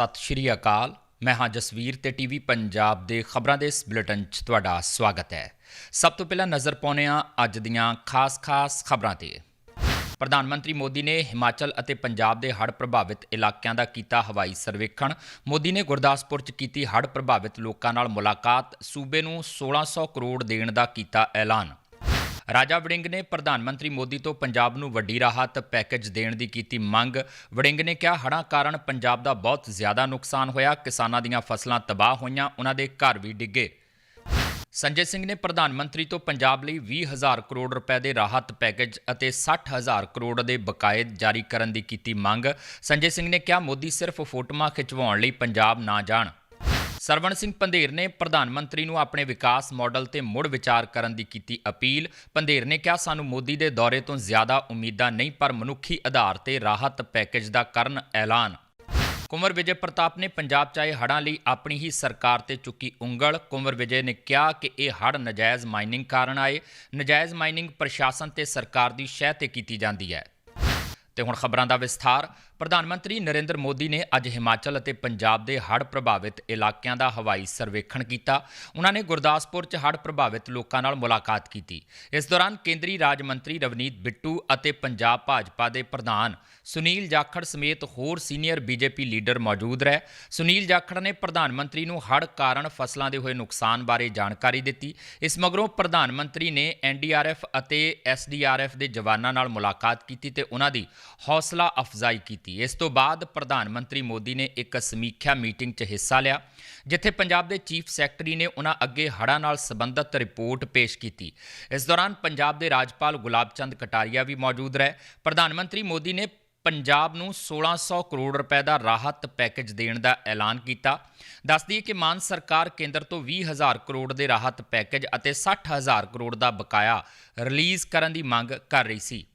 ਸਤਿ ਸ਼੍ਰੀ ਅਕਾਲ। ਮੈਂ ਹਾਂ ਜਸਵੀਰ ਤੇ ਟੀਵੀ ਪੰਜਾਬ ਦੇ ਖਬਰਾਂ ਦੇ ਇਸ ਬੁਲੇਟਿਨ 'ਚ ਤੁਹਾਡਾ ਸਵਾਗਤ ਹੈ। ਸਭ ਤੋਂ ਪਹਿਲਾਂ ਨਜ਼ਰ ਪਾਉਂਦੇ ਹਾਂ ਅੱਜ ਦੀਆਂ ਖਾਸ-ਖਾਸ ਖਬਰਾਂ ਤੇ। ਪ੍ਰਧਾਨ ਮੰਤਰੀ ਮੋਦੀ ਨੇ ਹਿਮਾਚਲ ਅਤੇ ਪੰਜਾਬ ਦੇ ਹੜ੍ਹ ਪ੍ਰਭਾਵਿਤ ਇਲਾਕਿਆਂ ਦਾ ਕੀਤਾ ਹਵਾਈ ਸਰਵੇਖਣ। ਮੋਦੀ ਨੇ ਗੁਰਦਾਸਪੁਰ 'ਚ ਕੀਤੀ ਹੜ੍ਹ ਪ੍ਰਭਾਵਿਤ ਲੋਕਾਂ ਨਾਲ ਮੁਲਾਕਾਤ। ਸੂਬੇ ਨੂੰ 1600 ਕਰੋੜ ਦੇਣ ਦਾ ਕੀਤਾ ਐਲਾਨ। ਰਾਜਾ ਵੜਿੰਗ ਨੇ ਪ੍ਰਧਾਨ ਮੰਤਰੀ ਮੋਦੀ ਤੋਂ ਪੰਜਾਬ ਨੂੰ ਵੱਡੀ ਰਾਹਤ ਪੈਕੇਜ ਦੇਣ ਦੀ ਕੀਤੀ ਮੰਗ। ਵੜਿੰਗ ਨੇ ਕਿਹਾ, ਹੜ੍ਹਾਂ ਕਾਰਨ ਪੰਜਾਬ ਦਾ ਬਹੁਤ ਜ਼ਿਆਦਾ ਨੁਕਸਾਨ ਹੋਇਆ। ਕਿਸਾਨਾਂ ਦੀਆਂ ਫਸਲਾਂ ਤਬਾਹ ਹੋਈਆਂ, ਉਹਨਾਂ ਦੇ ਘਰ ਵੀ ਡਿੱਗੇ। ਸੰਜੇ ਸਿੰਘ ਨੇ ਪ੍ਰਧਾਨ ਮੰਤਰੀ ਤੋਂ ਪੰਜਾਬ ਲਈ 20000 ਕਰੋੜ ਰੁਪਏ ਦੇ ਰਾਹਤ ਪੈਕੇਜ ਅਤੇ 60000 ਕਰੋੜ ਦੇ ਬਕਾਏ ਜਾਰੀ ਕਰਨ ਦੀ ਕੀਤੀ ਮੰਗ। ਸੰਜੇ ਸਿੰਘ ਨੇ ਕਿਹਾ, ਮੋਦੀ ਸਿਰਫ ਫੋਟੋਆਂ ਖਿਚਵਾਉਣ ਲਈ ਪੰਜਾਬ ਨਾ ਜਾਣ। ਸਰਵਣ ਸਿੰਘ ਪੰਧੇਰ ਨੇ ਪ੍ਰਧਾਨ ਮੰਤਰੀ ਨੂੰ ਆਪਣੇ ਵਿਕਾਸ ਮਾਡਲ ਤੇ ਮੁੜ ਵਿਚਾਰ ਕਰਨ ਦੀ ਕੀਤੀ ਅਪੀਲ। ਪੰਧੇਰ ਨੇ ਕਿਹਾ, ਸਾਨੂੰ ਮੋਦੀ ਦੇ ਦੌਰੇ ਤੋਂ ਜ਼ਿਆਦਾ ਉਮੀਦਾਂ ਨਹੀਂ, ਪਰ ਮਨੁੱਖੀ ਆਧਾਰ ਤੇ ਰਾਹਤ ਪੈਕੇਜ ਦਾ ਕਰਨ ਐਲਾਨ। ਕੁੰਵਰ ਵਿਜੇ ਪ੍ਰਤਾਪ ਨੇ ਪੰਜਾਬ 'ਚ ਆਏ ਹੜ੍ਹਾਂ ਲਈ ਆਪਣੀ ਹੀ ਸਰਕਾਰ ਤੇ ਚੁੱਕੀ ਉਂਗਲ। ਕੁੰਵਰ ਵਿਜੇ ਨੇ ਕਿਹਾ ਕਿ ਇਹ ਹੜ੍ਹ ਨਜਾਇਜ਼ ਮਾਈਨਿੰਗ ਕਾਰਨ ਆਏ। ਨਜਾਇਜ਼ ਮਾਈਨਿੰਗ ਪ੍ਰਸ਼ਾਸਨ ਤੇ ਸਰਕਾਰ ਦੀ ਸ਼ਹਿ ਤੇ ਕੀਤੀ ਜਾਂਦੀ ਹੈ। ਤੇ ਹੁਣ ਖਬਰਾਂ ਦਾ ਵਿਸਥਾਰ। ਪ੍ਰਧਾਨ ਮੰਤਰੀ ਨਰਿੰਦਰ ਮੋਦੀ ਨੇ ਅੱਜ ਹਿਮਾਚਲ ਅਤੇ ਪੰਜਾਬ ਦੇ ਹੜ੍ਹ ਪ੍ਰਭਾਵਿਤ ਇਲਾਕਿਆਂ ਦਾ ਹਵਾਈ ਸਰਵੇਖਣ ਕੀਤਾ। ਉਹਨਾਂ ਨੇ ਗੁਰਦਾਸਪੁਰ 'ਚ ਹੜ੍ਹ ਪ੍ਰਭਾਵਿਤ ਲੋਕਾਂ ਨਾਲ ਮੁਲਾਕਾਤ ਕੀਤੀ। ਇਸ ਦੌਰਾਨ ਕੇਂਦਰੀ ਰਾਜ ਮੰਤਰੀ ਰਵਨੀਤ ਬਿੱਟੂ ਅਤੇ ਪੰਜਾਬ ਭਾਜਪਾ ਦੇ ਪ੍ਰਧਾਨ ਸੁਨੀਲ ਜਾਖੜ ਸਮੇਤ ਹੋਰ ਸੀਨੀਅਰ ਬੀਜੇਪੀ ਲੀਡਰ ਮੌਜੂਦ ਰਹੇ। ਸੁਨੀਲ ਜਾਖੜ ਨੇ ਪ੍ਰਧਾਨ ਮੰਤਰੀ ਨੂੰ ਹੜ੍ਹ ਕਾਰਨ ਫਸਲਾਂ ਦੇ ਹੋਏ ਨੁਕਸਾਨ ਬਾਰੇ ਜਾਣਕਾਰੀ ਦਿੱਤੀ। ਇਸ ਮਗਰੋਂ ਪ੍ਰਧਾਨ ਮੰਤਰੀ ਨੇ ਐਨਡੀਆਰਐਫ ਅਤੇ ਐਸਡੀਆਰਐਫ ਦੇ ਜਵਾਨਾਂ ਨਾਲ ਮੁਲਾਕਾਤ ਕੀਤੀ ਤੇ ਉਹਨਾਂ ਦੀ ਹੌਸਲਾ ਅਫਜ਼ਾਈ ਕੀਤੀ। ਇਸ ਤੋਂ ਬਾਅਦ ਪ੍ਰਧਾਨ ਮੰਤਰੀ ਮੋਦੀ ਨੇ ਇੱਕ ਸਮੀਖਿਆ ਮੀਟਿੰਗ 'ਚ ਹਿੱਸਾ ਲਿਆ, ਜਿੱਥੇ ਪੰਜਾਬ ਦੇ ਚੀਫ ਸੈਕਟਰੀ ਨੇ ਉਹਨਾਂ ਅੱਗੇ ਹੜ੍ਹਾਂ ਨਾਲ ਸੰਬੰਧਿਤ ਰਿਪੋਰਟ ਪੇਸ਼ ਕੀਤੀ। ਇਸ ਦੌਰਾਨ ਪੰਜਾਬ ਦੇ ਰਾਜਪਾਲ ਗੁਲਾਬ ਚੰਦ ਕਟਾਰੀਆ ਵੀ ਮੌਜੂਦ ਰਹੇ। ਪ੍ਰਧਾਨ ਮੰਤਰੀ ਮੋਦੀ ਨੇ ਪੰਜਾਬ ਨੂੰ 1600 ਕਰੋੜ ਰੁਪਏ ਦਾ ਰਾਹਤ ਪੈਕੇਜ ਦੇਣ ਦਾ ਐਲਾਨ ਕੀਤਾ। ਦੱਸਦੀ ਹੈ ਕਿ ਮਾਨ ਸਰਕਾਰ ਕੇਂਦਰ ਤੋਂ 20000 ਕਰੋੜ ਦੇ ਰਾਹਤ ਪੈਕੇਜ ਅਤੇ 60000 ਕਰੋੜ ਦਾ ਬਕਾਇਆ ਰਿਲੀਜ਼ ਕਰਨ ਦੀ ਮੰਗ ਕਰ ਰਹੀ ਸੀ।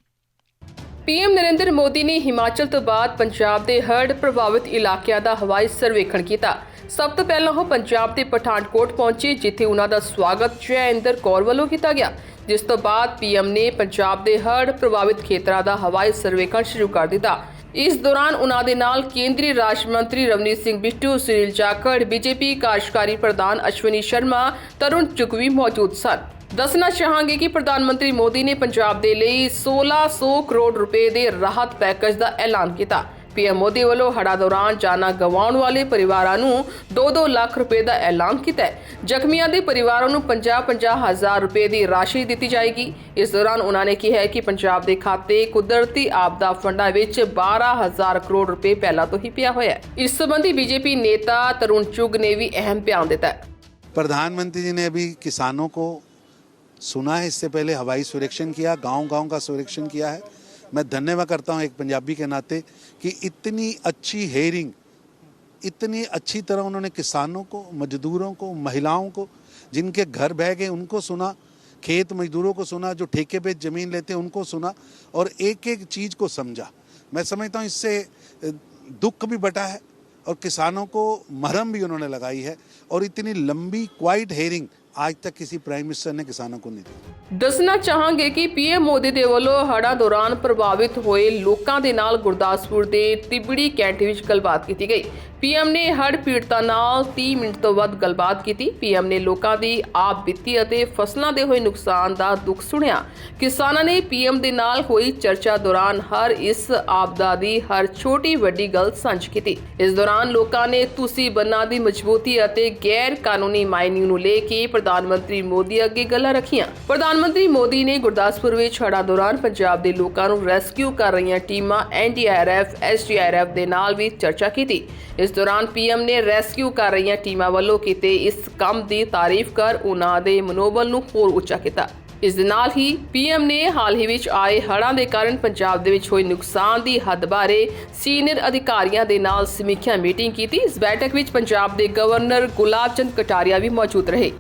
ਪੀਐਮ ਨਰਿੰਦਰ ਮੋਦੀ ਨੇ ਹਿਮਾਚਲ ਤੋਂ ਬਾਅਦ ਪੰਜਾਬ ਦੇ ਹੜ੍ਹ ਪ੍ਰਭਾਵਿਤ ਇਲਾਕਿਆਂ ਦਾ ਹਵਾਈ ਸਰਵੇਖਣ ਕੀਤਾ। ਸਭ ਤੋਂ ਪਹਿਲਾਂ ਉਹ ਪੰਜਾਬ ਦੇ ਪਠਾਨਕੋਟ ਪਹੁੰਚੇ, ਜਿੱਥੇ ਉਹਨਾਂ ਦਾ ਸਵਾਗਤ ਜੈ ਇੰਦਰ ਕੌਰ ਵੱਲੋਂ ਕੀਤਾ ਗਿਆ। ਜਿਸ ਤੋਂ ਬਾਅਦ ਪੀਐਮ ਨੇ ਪੰਜਾਬ ਦੇ ਹੜ੍ਹ ਪ੍ਰਭਾਵਿਤ ਖੇਤਰਾਂ ਦਾ ਹਵਾਈ ਸਰਵੇਖਣ ਸ਼ੁਰੂ ਕਰ ਦਿੱਤਾ। ਇਸ ਦੌਰਾਨ ਉਹਨਾਂ ਦੇ ਨਾਲ ਕੇਂਦਰੀ ਰਾਜ ਮੰਤਰੀ ਰਵਨੀਤ ਸਿੰਘ ਬਿੱਟੂ, ਸੁਨੀਲ ਜਾਖੜ, ਬੀਜੇਪੀ ਕਾਰਜਕਾਰੀ ਪ੍ਰਧਾਨ ਅਸ਼ਵਨੀ ਸ਼ਰਮਾ, ਤਰੁਣ ਚੁਗਵੀ ਮੌਜੂਦ ਸਨ। ਦੱਸਣਾ ਚਾਹਾਂਗੇ ਕਿ ਪ੍ਰਧਾਨ ਮੰਤਰੀ ਮੋਦੀ ਨੇ ਪੰਜਾਬ ਦੇ ਲਈ 1600 ਕਰੋੜ ਰੁਪਏ ਦੇ ਰਾਹਤ ਪੈਕੇਜ ਦਾ ਐਲਾਨ ਕੀਤਾ ਪੀਐਮ ਮੋਦੀ ਵੱਲੋਂ ਹੜ੍ਹਾਂ ਦੌਰਾਨ ਜਾਨਾਂ ਗਵਾਉਣ ਵਾਲੇ ਪਰਿਵਾਰਾਂ ਨੂੰ 2-2 ਲੱਖ ਰੁਪਏ ਦਾ ਐਲਾਨ ਕੀਤਾ ਹੈ ਜ਼ਖਮੀਆਂ ਦੇ ਪਰਿਵਾਰਾਂ ਨੂੰ 50-50 ਹਜ਼ਾਰ ਰੁਪਏ ਦੀ ਰਾਸ਼ੀ ਦਿੱਤੀ ਜਾਏਗੀ ਇਸ ਦੌਰਾਨ ਉਹਨਾਂ ਨੇ ਕਿਹਾ ਹੈ ਕਿ ਪੰਜਾਬ ਦੇ ਖਾਤੇ ਕੁਦਰਤੀ ਆਪਦਾ ਫੰਡਾਂ ਵਿੱਚ 12000 ਕਰੋੜ ਰੁਪਏ ਪਹਿਲਾਂ ਤੋਂ ਹੀ ਪਿਆ ਹੋਇਆ ਹੈ ਇਸ ਸੰਬੰਧੀ ਬੀਜੇਪੀ ਨੇਤਾ ਤਰੁਣ ਚੁਗ ਨੇ ਵੀ ਅਹਿਮ ਬਿਆਨ ਦਿੱਤਾ ਹੈ प्रधानमंत्री जी ने अभी किसानों को सुना है इससे पहले हवाई सुरक्षण किया गाँव गाँव का सुरक्षण किया है। मैं धन्यवाद करता हूँ एक पंजाबी के नाते कि इतनी अच्छी हेयरिंग इतनी अच्छी तरह उन्होंने किसानों को, मजदूरों को, महिलाओं को, जिनके घर बह गए, उनको सुना, खेत मजदूरों को सुना, जो ठेके पे ज़मीन लेते हैं, उनको सुना और एक एक चीज़ को समझा। मैं समझता हूँ इससे दुख भी बटा है और किसानों को मरहम भी उन्होंने लगाई है और इतनी लंबी क्वाइट हेयरिंग आज तक किसी प्राइम मिनिस्टर ने किसानों को नहीं दी ਦੱਸਣਾ ਚਾਹਾਂਗੇ ਕਿ ਪੀਐਮ ਮੋਦੀ ਦੇ ਵੱਲੋਂ ਹੜ੍ਹਾਂ ਦੌਰਾਨ ਪ੍ਰਭਾਵਿਤ ਹੋਏ ਲੋਕਾਂ ਦੇ ਨਾਲ ਗੁਰਦਾਸਪੁਰ ਦੇ ਤਿਬੜੀ ਕੈਂਟ ਵਿੱਚ ਗੱਲਬਾਤ ਕੀਤੀ ਗਈ ਪੀਐਮ ਨੇ ਹੜ੍ਹ ਪੀੜਤਾਂ ਨਾਲ 30 ਮਿੰਟ ਤੋਂ ਵੱਧ ਗੱਲਬਾਤ ਕੀਤੀ ਪੀਐਮ ਨੇ ਲੋਕਾਂ ਦੀ ਆਪ ਬੀਤੀ ਅਤੇ ਫਸਲਾਂ ਦੇ ਹੋਏ ਨੁਕਸਾਨ ਦਾ ਦੁੱਖ ਸੁਣਿਆ ਕਿਸਾਨਾਂ ਨੇ ਪੀਐਮ ਦੇ ਨਾਲ ਹੋਈ ਚਰਚਾ ਦੌਰਾਨ ਹਰ ਇਸ ਆਪਦਾ ਦੀ ਹਰ ਛੋਟੀ ਵੱਡੀ ਗੱਲ ਸਾਂਝੀ ਕੀਤੀ ਇਸ ਦੌਰਾਨ ਲੋਕਾਂ ਨੇ ਤੁਸੀਂ ਬੰਨਾਂ ਦੀ ਮਜ਼ਬੂਤੀ ਅਤੇ ਗੈਰ ਕਾਨੂੰਨੀ ਮਾਈਨਿੰਗ ਨੂੰ ਲੈ ਕੇ ਪ੍ਰਧਾਨ ਮੰਤਰੀ ਮੋਦੀ ਅੱਗੇ ਗੱਲਾਂ ਰੱਖੀਆਂ। ਪ੍ਰਧਾਨ ਮੰਤਰੀ ਮੋਦੀ ਨੇ ਗੁਰਦਾਸਪੁਰ ਵਿੱਚ ਹੜ੍ਹਾਂ ਦੌਰਾਨ ਪੰਜਾਬ ਦੇ ਲੋਕਾਂ ਨੂੰ ਰੈਸਕਿਊ ਕਰ ਰਹੀਆਂ ਟੀਮਾਂ ਐਨਡੀਆਰਐਫ ਐਸਡੀਆਰਐਫ ਦੇ ਨਾਲ ਵੀ ਚਰਚਾ ਕੀਤੀ। ਇਸ ਦੌਰਾਨ ਪੀਐਮ ਨੇ ਰੈਸਕਿਊ ਕਰ ਰਹੀਆਂ ਟੀਮਾਂ ਵੱਲੋਂ ਕੀਤੇ ਇਸ ਕੰਮ ਦੀ ਤਾਰੀਫ ਕਰ ਉਹਨਾਂ ਦੇ ਮਨੋਬਲ ਨੂੰ ਹੋਰ ਉੱਚਾ ਕੀਤਾ। ਇਸ ਦੇ ਨਾਲ ਹੀ ਪੀਐਮ ਨੇ ਹਾਲ ਹੀ ਵਿੱਚ ਆਏ ਹੜ੍ਹਾਂ ਦੇ ਕਾਰਨ ਪੰਜਾਬ ਦੇ ਵਿੱਚ ਹੋਏ ਨੁਕਸਾਨ ਦੀ ਹੱਦ ਬਾਰੇ ਸੀਨੀਅਰ ਅਧਿਕਾਰੀਆਂ ਦੇ ਨਾਲ ਸਮੀਖਿਆ ਮੀਟਿੰਗ ਕੀਤੀ। ਇਸ ਬੈਠਕ ਵਿੱਚ ਪੰਜਾਬ ਦੇ ਗਵਰਨਰ ਗੁਲਾਬ ਚੰਦ ਕਟਾਰੀਆ ਵੀ ਮੌਜੂਦ ਰਹੇ।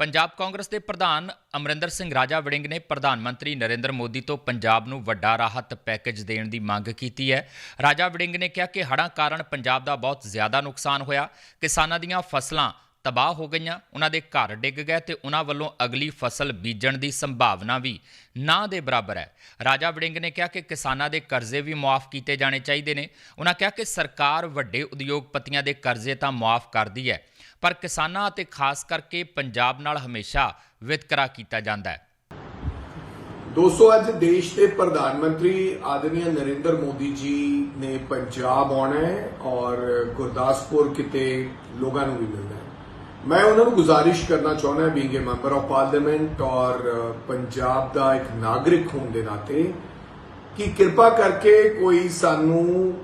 ਪੰਜਾਬ ਕਾਂਗਰਸ ਦੇ ਪ੍ਰਧਾਨ ਅਮਰਿੰਦਰ ਸਿੰਘ ਰਾਜਾ ਵੜਿੰਗ ਨੇ ਪ੍ਰਧਾਨ ਮੰਤਰੀ ਨਰਿੰਦਰ ਮੋਦੀ ਤੋਂ ਪੰਜਾਬ ਨੂੰ ਵੱਡਾ ਰਾਹਤ ਪੈਕੇਜ ਦੇਣ ਦੀ ਮੰਗ ਕੀਤੀ ਹੈ। ਰਾਜਾ ਵੜਿੰਗ ਨੇ ਕਿਹਾ ਕਿ ਹੜ੍ਹਾਂ ਕਾਰਨ ਪੰਜਾਬ ਦਾ ਬਹੁਤ ਜ਼ਿਆਦਾ ਨੁਕਸਾਨ ਹੋਇਆ। ਕਿਸਾਨਾਂ ਦੀਆਂ ਫਸਲਾਂ ਤਬਾਹ ਹੋ ਗਈਆਂ, ਉਹਨਾਂ ਦੇ ਘਰ ਡਿੱਗ ਗਏ ਤੇ ਉਹਨਾਂ ਵੱਲੋਂ ਅਗਲੀ ਫਸਲ ਬੀਜਣ ਦੀ ਸੰਭਾਵਨਾ ਵੀ ਨਾ ਦੇ ਬਰਾਬਰ ਹੈ। ਰਾਜਾ ਵੜਿੰਗ ਨੇ ਕਿਹਾ ਕਿ ਕਿਸਾਨਾਂ ਦੇ ਕਰਜ਼ੇ ਵੀ ਮੁਆਫ ਕੀਤੇ ਜਾਣੇ ਚਾਹੀਦੇ ਨੇ। ਉਹਨਾਂ ਕਿਹਾ ਕਿ ਸਰਕਾਰ ਵੱਡੇ ਉਦਯੋਗਪਤੀਆਂ ਦੇ ਕਰਜ਼ੇ ਤਾਂ ਮੁਆਫ ਕਰਦੀ ਹੈ ਪਰ ਕਿਸਾਨਾਂ ਅਤੇ ਖਾਸ ਕਰਕੇ ਪੰਜਾਬ ਨਾਲ ਹਮੇਸ਼ਾ ਵਿਤਕਰਾ ਕੀਤਾ ਜਾਂਦਾ ਹੈ। ਦੋਸਤੋ, ਅੱਜ ਦੇਸ਼ ਦੇ ਪ੍ਰਧਾਨ ਮੰਤਰੀ ਆਦਰਨੀय ਨਰਿੰਦਰ ਮੋਦੀ ਜੀ ਨੇ ਪੰਜਾਬ ਆਉਣਾ ਹੈ ਔਰ ਗੁਰਦਾਸਪੁਰ ਕਿਤੇ ਲੋਕਾਂ ਨੂੰ ਵੀ ਮਿਲਣਾ ਹੈ। ਮੈਂ ਉਹਨਾਂ ਨੂੰ ਗੁਜ਼ਾਰਿਸ਼ ਕਰਨਾ ਚਾਹੁੰਦਾ ਹਾਂ ਬੀਇੰਗ ਮੈਂਬਰ ਆਫ ਪਾਰਲੀਮੈਂਟ ਔਰ ਪੰਜਾਬ ਦਾ ਇੱਕ ਨਾਗਰਿਕ ਹੋਣ ਦੇ ਨਾਤੇ, ਕਿ ਕਿਰਪਾ ਕਰਕੇ ਕੋਈ ਸਾਨੂੰ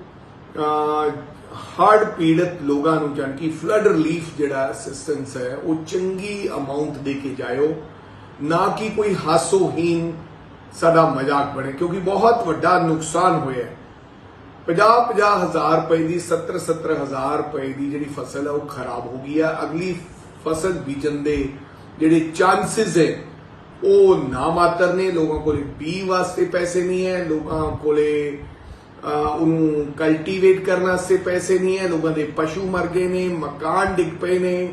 ਹਾਰਡ ਪੀੜਤ ਲੋਕਾਂ ਨੂੰ ਜਾਨ ਕਿ ਫਲੱਡ ਰਿਲੀਫ ਜਿਹੜਾ ਅਸਿਸਟੈਂਸ ਹੈ, ਉਹ ਚੰਗੀ ਅਮਾਉਂਟ ਦੇ ਕੇ ਜਾਇਓ। ਨਾ ਕਿ ਕੋਈ ਹਾਸੋਹੀਨ ਸਾਡਾ ਮਜ਼ਾਕ ਬਣੇ, ਕਿਉਂਕਿ ਬਹੁਤ ਵੱਡਾ ਨੁਕਸਾਨ ਹੋਇਆ ਹੈ। 50-50 ਹਜ਼ਾਰ ਰੁਪਏ ਦੀ 70-70 ਹਜ਼ਾਰ ਰੁਪਏ ਦੀ ਜਿਹੜੀ ਫਸਲ ਹੈ, ਉਹ ਖਰਾਬ ਹੋ ਗਈ ਹੈ। ਅਗਲੀ ਫਸਲ ਬੀਜਣ ਦੇ ਜਿਹੜੇ ਚਾਂਸਸ ਹੈ, ਉਹ ਨਾ ਮਾਤਰ ਨੇ। ਲੋਕਾਂ ਕੋਲੇ ਬੀ ਵਾਸਤੇ ਪੈਸੇ ਨਹੀਂ ਹੈ, ਲੋਕਾਂ ਕੋਲੇ ਉਹਨੂੰ ਕਲਟੀਵੇਟ ਕਰਨ ਵਾਸਤੇ ਪੈਸੇ ਨਹੀਂ ਹੈ, ਲੋਕਾਂ ਦੇ ਪਸ਼ੂ ਮਰ ਗਏ ਨੇ, ਮਕਾਨ ਡਿੱਗ ਪਏ ਨੇ।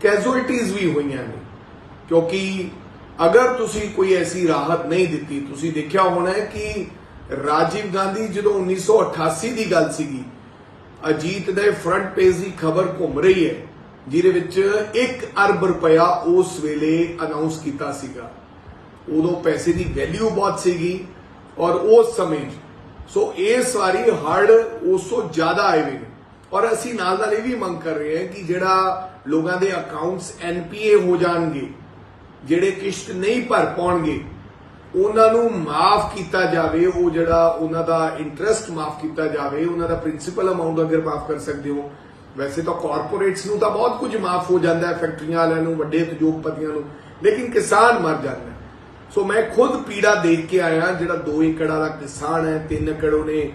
ਕੈਜੁਅਲਟੀਜ਼ ਵੀ ਹੋਈਆਂ ਨੇ। ਕਿਉਂਕਿ ਅਗਰ ਤੁਸੀਂ ਕੋਈ ਐਸੀ ਰਾਹਤ ਨਹੀਂ ਦਿੱਤੀ, ਤੁਸੀਂ ਦੇਖਿਆ ਹੋਣਾ ਹੈ ਕਿ ਰਾਜੀਵ ਗਾਂਧੀ ਜਦੋਂ 1988 ਦੀ ਗੱਲ ਸੀਗੀ, ਅਜੀਤ ਦੇ ਫਰੰਟ ਪੇਜ ਦੀ ਖਬਰ ਘੁੰਮ ਰਹੀ ਹੈ, ਜਿਹਦੇ ਵਿੱਚ 1 ਅਰਬ ਰੁਪਇਆ ਉਸ ਵੇਲੇ ਅਨਾਉਂਸ ਕੀਤਾ ਸੀਗਾ। ਉਦੋਂ ਪੈਸੇ ਦੀ ਵੈਲਿਊ ਬਹੁਤ ਸੀਗੀ ਔਰ ਉਸ ਸਮੇਂ ਸੋ ਇਸ ਵਾਰੀ ਹੜ ਉਸ ਤੋਂ ਜ਼ਿਆਦਾ ਆਏ ਹੋਏ ਨੇ। ਔਰ ਅਸੀਂ ਨਾਲ ਨਾਲ ਇਹ ਵੀ ਮੰਗ ਕਰ ਰਹੇ ਹਾਂ ਕਿ ਜਿਹੜਾ ਲੋਕਾਂ ਦੇ ਅਕਾਊਂਟਸ ਐਨਪੀਏ ਹੋ ਜਾਣਗੇ, ਜਿਹੜੇ ਕਿਸ਼ਤ ਨਹੀਂ ਭਰ ਪਾਉਣਗੇ, ਉਹਨਾਂ ਨੂੰ ਮਾਫ ਕੀਤਾ ਜਾਵੇ, ਉਹ ਜਿਹੜਾ ਉਹਨਾਂ ਦਾ ਇੰਟਰਸਟ ਮਾਫ ਕੀਤਾ ਜਾਵੇ, ਉਹਨਾਂ ਦਾ ਪ੍ਰਿੰਸੀਪਲ ਅਮਾਉਂਟ ਅਗਰ ਮਾਫ ਕਰ ਸਕਦੇ ਹੋ, ਵੈਸੇ ਤਾਂ ਕਾਰਪੋਰੇਟਸ ਨੂੰ ਤਾਂ ਬਹੁਤ ਕੁਝ ਮਾਫ ਹੋ ਜਾਂਦਾ ਹੈ, ਫੈਕਟਰੀਆਂ ਵਾਲਿਆਂ ਨੂੰ, ਵੱਡੇ ਉਦਯੋਗਪਤੀਆਂ ਨੂੰ, ਲੇਕਿਨ ਕਿਸਾਨ ਮਰ ਜਾਂਦਾ ਸੋ ਮੈਂ ਖੁਦ ਪੀੜਾ ਦੇਖ ਕੇ ਆਇਆ, ਜਿਹੜਾ 2 ਏਕੜ ਵਾਲਾ ਕਿਸਾਨ ਹੈ 3 ਏਕੜ ਉਹਨੇ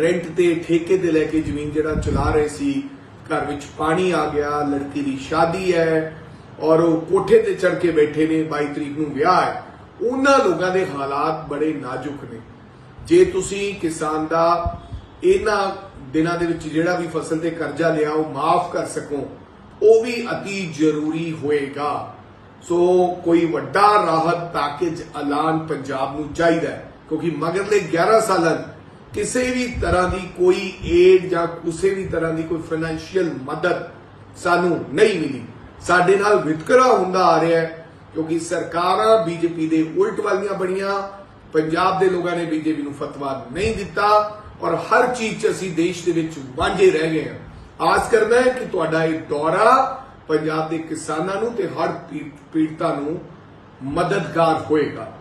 ਰੈਂਟ ਤੇ ਠੇਕੇ ਤੇ ਲੈ ਕੇ ਜ਼ਮੀਨ ਜਿਹੜਾ ਚਲਾ ਰਹੇ ਸੀ, ਘਰ ਵਿੱਚ ਪਾਣੀ ਆ ਗਿਆ, ਲੜਕੀ ਦੀ ਸ਼ਾਦੀ ਹੈ, ਔਰ ਉਹ ਕੋਠੇ ਤੇ ਚੜ ਕੇ ਬੈਠੇ ਨੇ 22 ਤਰੀਕ ਨੂੰ ਵਿਆਹ ਹੈ। ਉਹਨਾਂ ਲੋਕਾਂ ਦੇ ਹਾਲਾਤ ਬੜੇ ਨਾਜ਼ੁਕ ਨੇ। ਜੇ ਤੁਸੀਂ ਕਿਸਾਨ ਦਾ ਇਹਨਾਂ ਦਿਨਾਂ ਦੇ ਵਿੱਚ ਜਿਹੜਾ ਵੀ ਫਸਲ ਤੇ ਕਰਜ਼ਾ ਲਿਆ, ਉਹ ਮਾਫ ਕਰ ਸਕੋ, ਉਹ ਵੀ ਅਤੀ ਜ਼ਰੂਰੀ ਹੋਏਗਾ। ਸੋ ਕੋਈ ਵੱਡਾ ਰਾਹਤ ਪੈਕੇਜ ਐਲਾਨ ਪੰਜਾਬ ਨੂੰ ਚਾਹੀਦਾ ਹੈ, ਕਿਉਂਕਿ ਮਗਰਲੇ 11 ਸਾਲਾਂ ਕਿਸੇ ਵੀ ਤਰ੍ਹਾਂ ਦੀ ਕੋਈ ਏਡ ਜਾਂ ਕਿਸੇ ਵੀ ਤਰ੍ਹਾਂ ਦੀ ਕੋਈ ਫਾਈਨੈਂਸ਼ੀਅਲ ਮਦਦ ਸਾਨੂੰ ਨਹੀਂ ਮਿਲੀ। ਸਾਡੇ ਨਾਲ ਵਿਤਕਰਾ ਹੁੰਦਾ ਆ ਰਿਹਾ ਹੈ, ਕਿਉਂਕਿ ਸਰਕਾਰਾਂ ਬੀਜੇਪੀ ਦੇ ਉਲਟ ਵਾਲੀਆਂ ਬਣੀਆਂ, ਪੰਜਾਬ ਦੇ ਲੋਕਾਂ ਨੇ ਬੀਜੇਪੀ ਨੂੰ ਫਤਵਾ ਨਹੀਂ ਦਿੱਤਾ ਔਰ ਹਰ ਚੀਜ਼ 'ਚ ਅਸੀਂ ਦੇਸ਼ ਦੇ ਵਿੱਚ ਵਾਂਝੇ ਰਹਿ ਗਏ ਹਾਂ। ਆਸ ਕਰਦਾ ਹੈ ਕਿ ਤੁਹਾਡਾ ਇਹ ਦੌਰਾ ਪੰਜਾਬ ਦੇ ਕਿਸਾਨਾਂ ਨੂੰ ਤੇ ਹਰ ਪੀੜਤਾਂ ਨੂੰ ਮਦਦਗਾਰ ਹੋਏਗਾ।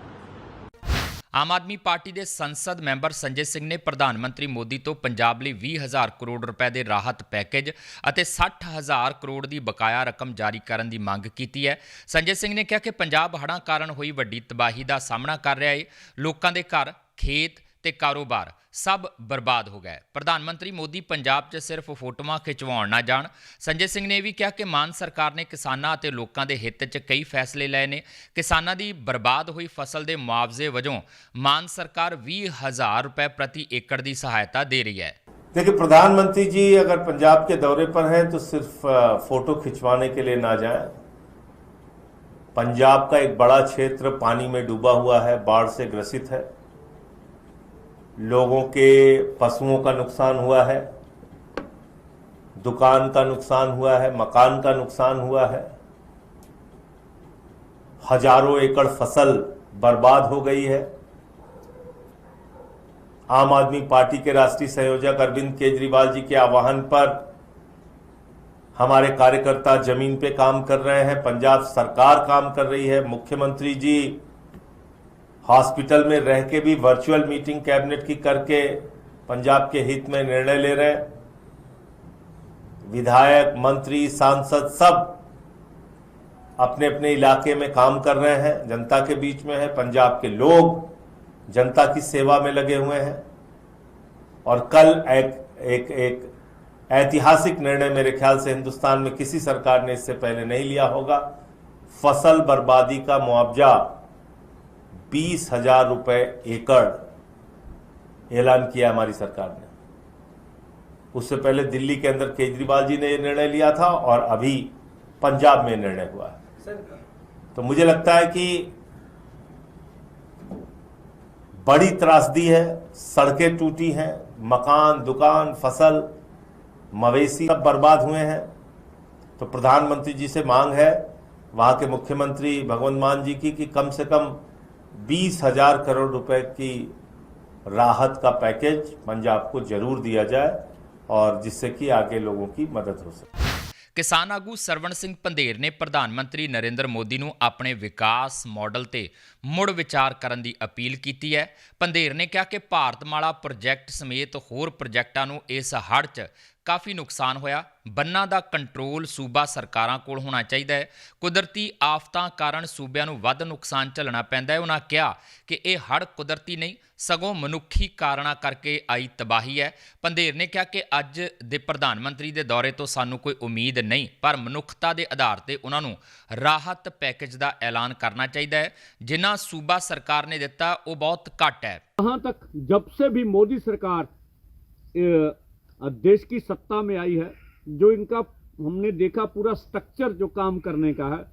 ਆਮ ਆਦਮੀ ਪਾਰਟੀ ਦੇ ਸੰਸਦ ਮੈਂਬਰ ਸੰਜੇ ਸਿੰਘ ਨੇ ਪ੍ਰਧਾਨ ਮੰਤਰੀ ਮੋਦੀ ਤੋਂ ਪੰਜਾਬ ਲਈ 20000 ਕਰੋੜ ਰੁਪਏ ਦੇ ਰਾਹਤ ਪੈਕੇਜ ਅਤੇ 60000 ਕਰੋੜ ਦੀ ਬਕਾਇਆ ਰਕਮ ਜਾਰੀ ਕਰਨ ਦੀ ਮੰਗ ਕੀਤੀ ਹੈ। ਸੰਜੇ ਸਿੰਘ ਨੇ ਕਿਹਾ ਕਿ ਪੰਜਾਬ ਹੜ੍ਹਾਂ ਕਾਰਨ ਹੋਈ ਵੱਡੀ ਤਬਾਹੀ ਦਾ ਸਾਹਮਣਾ ਕਰ ਰਿਹਾ ਹੈ ਲੋਕਾਂ ਦੇ ਘਰ, ਖੇਤ ਤੇ ਕਾਰੋਬਾਰ ਸਭ ਬਰਬਾਦ ਹੋ ਗਏ ਪ੍ਰਧਾਨ ਮੰਤਰੀ ਮੋਦੀ ਪੰਜਾਬ 'ਚ ਸਿਰਫ ਫੋਟੋਆਂ ਖਿਚਵਾਉਣ ਨਾ ਜਾਣ ਸੰਜੇ ਸਿੰਘ ਨੇ ਇਹ ਵੀ ਕਿਹਾ ਕਿ ਮਾਨ ਸਰਕਾਰ ਨੇ ਕਿਸਾਨਾਂ ਅਤੇ ਲੋਕਾਂ ਦੇ ਹਿੱਤ 'ਚ ਕਈ ਫੈਸਲੇ ਲਏ ਨੇ ਕਿਸਾਨਾਂ ਦੀ ਬਰਬਾਦ ਹੋਈ ਫਸਲ ਦੇ ਮੁਆਵਜ਼ੇ ਵਜੋਂ ਮਾਨ ਸਰਕਾਰ 20000 ਰੁਪਏ ਪ੍ਰਤੀ ਏਕੜ ਦੀ ਸਹਾਇਤਾ ਦੇ ਰਹੀ ਹੈ देखिए प्रधानमंत्री जी अगर पंजाब के दौरे पर हैं तो सिर्फ अ, फोटो खिंचवाने के लिए ना जाएं पंजाब का एक बड़ा क्षेत्र पानी में डूबा हुआ है बाढ़ से ग्रसित है लोगों के पशुओं का नुकसान हुआ है, दुकान का नुकसान हुआ है, मकान का नुकसान हुआ है, हज़ारों एकड़ फ़सल बर्बाद हो गई है। आम आदमी पार्टी के राष्ट्रीय संयोजक अरविंद केजरीवाल जी के आह्वान पर हमारे कार्यकर्ता ज़मीन पे काम कर रहे हैं, पंजाब सरकार काम कर रही है, मुख्यमंत्री जी हॉस्पिटल में रह के भी वर्चुअल मीटिंग कैबिनेट की करके पंजाब के हित में निर्णय ले रहे विधायक, मंत्री, सांसद सब अपने अपने इलाके में काम कर रहे हैं। जनता के बीच में है, पंजाब के लोग जनता की सेवा में लगे हुए हैं। और कल एक एक एक ऐतिहासिक निर्णय मेरे ख्याल से हिंदुस्तान में किसी सरकार ने इससे पहले नहीं लिया होगा। फ़सल बर्बादी का मुआवजा बीस हज़ार रुपए एकड़ ऐलान किया हमारी सरकार ने। उससे पहले दिल्ली के अंदर केजरीवाल जी ने यह निर्णय लिया था और अभी पंजाब में निर्णय हुआ है। तो मुझे लगता है कि बड़ी त्रासदी है सड़कें टूटी हैं मकान दुकान फ़सल मवेशी सब बर्बाद हुए हैं। तो प्रधानमंत्री जी से मांग है वहाँ के मुख्यमंत्री भगवंत मान जी की कि कम से कम बीस हजार करोड़ रुपए की राहत का पैकेज पंजाब को जरूर दिया जाए और जिससे कि आगे लोगों की मदद हो सके ਕਿਸਾਨ ਆਗੂ ਸਰਵਣ ਸਿੰਘ ਪੰਧੇਰ ਨੇ ਪ੍ਰਧਾਨ ਮੰਤਰੀ ਨਰਿੰਦਰ ਮੋਦੀ ਨੂੰ ਆਪਣੇ ਵਿਕਾਸ ਮਾਡਲ ਤੇ ਮੁੜ ਵਿਚਾਰ ਕਰਨ ਦੀ ਅਪੀਲ ਕੀਤੀ ਹੈ ਪੰਧੇਰ ਨੇ ਕਿਹਾ ਕਿ ਭਾਰਤਮਾਲਾ ਪ੍ਰੋਜੈਕਟ ਸਮੇਤ ਹੋਰ ਪ੍ਰੋਜੈਕਟਾਂ ਨੂੰ ਇਸ ਹੜ੍ਹ 'ਚ ਕਾਫੀ ਨੁਕਸਾਨ ਹੋਇਆ। ਬੰਨਾਂ ਦਾ ਕੰਟਰੋਲ ਸੂਬਾ ਸਰਕਾਰਾਂ ਕੋਲ ਹੋਣਾ ਚਾਹੀਦਾ ਹੈ। ਕੁਦਰਤੀ ਆਫਤਾਂ ਕਾਰਨ ਸੂਬਿਆਂ ਨੂੰ ਵੱਧ ਨੁਕਸਾਨ ਝੱਲਣਾ ਪੈਂਦਾ ਹੈ। ਉਹਨਾਂ ਕਿਹਾ ਕਿ ਇਹ ਹੜ ਕੁਦਰਤੀ ਨਹੀਂ, ਸਗੋਂ ਮਨੁੱਖੀ ਕਾਰਨਾਂ ਕਰਕੇ ਆਈ ਤਬਾਹੀ ਹੈ। ਪੰਧੇਰ ਨੇ ਕਿਹਾ ਕਿ ਅੱਜ ਦੇ ਪ੍ਰਧਾਨ ਮੰਤਰੀ ਦੇ ਦੌਰੇ ਤੋਂ ਸਾਨੂੰ ਕੋਈ ਉਮੀਦ ਨਹੀਂ, ਪਰ ਮਨੁੱਖਤਾ ਦੇ ਆਧਾਰ ਤੇ ਉਹਨਾਂ ਨੂੰ ਰਾਹਤ ਪੈਕੇਜ ਦਾ ਐਲਾਨ ਕਰਨਾ ਚਾਹੀਦਾ ਹੈ। ਜਿਨ੍ਹਾਂ ਸੂਬਾ ਸਰਕਾਰ ਨੇ ਦਿੱਤਾ, ਉਹ ਬਹੁਤ ਘੱਟ ਹੈ। ਕਹਾਂ ਤੱਕ ਜਬ ਸੇ ਵੀ ਮੋਦੀ ਸਰਕਾਰ देश की सत्ता में आई है, जो इनका हमने देखा पूरा स्ट्रक्चर जो काम करने का है,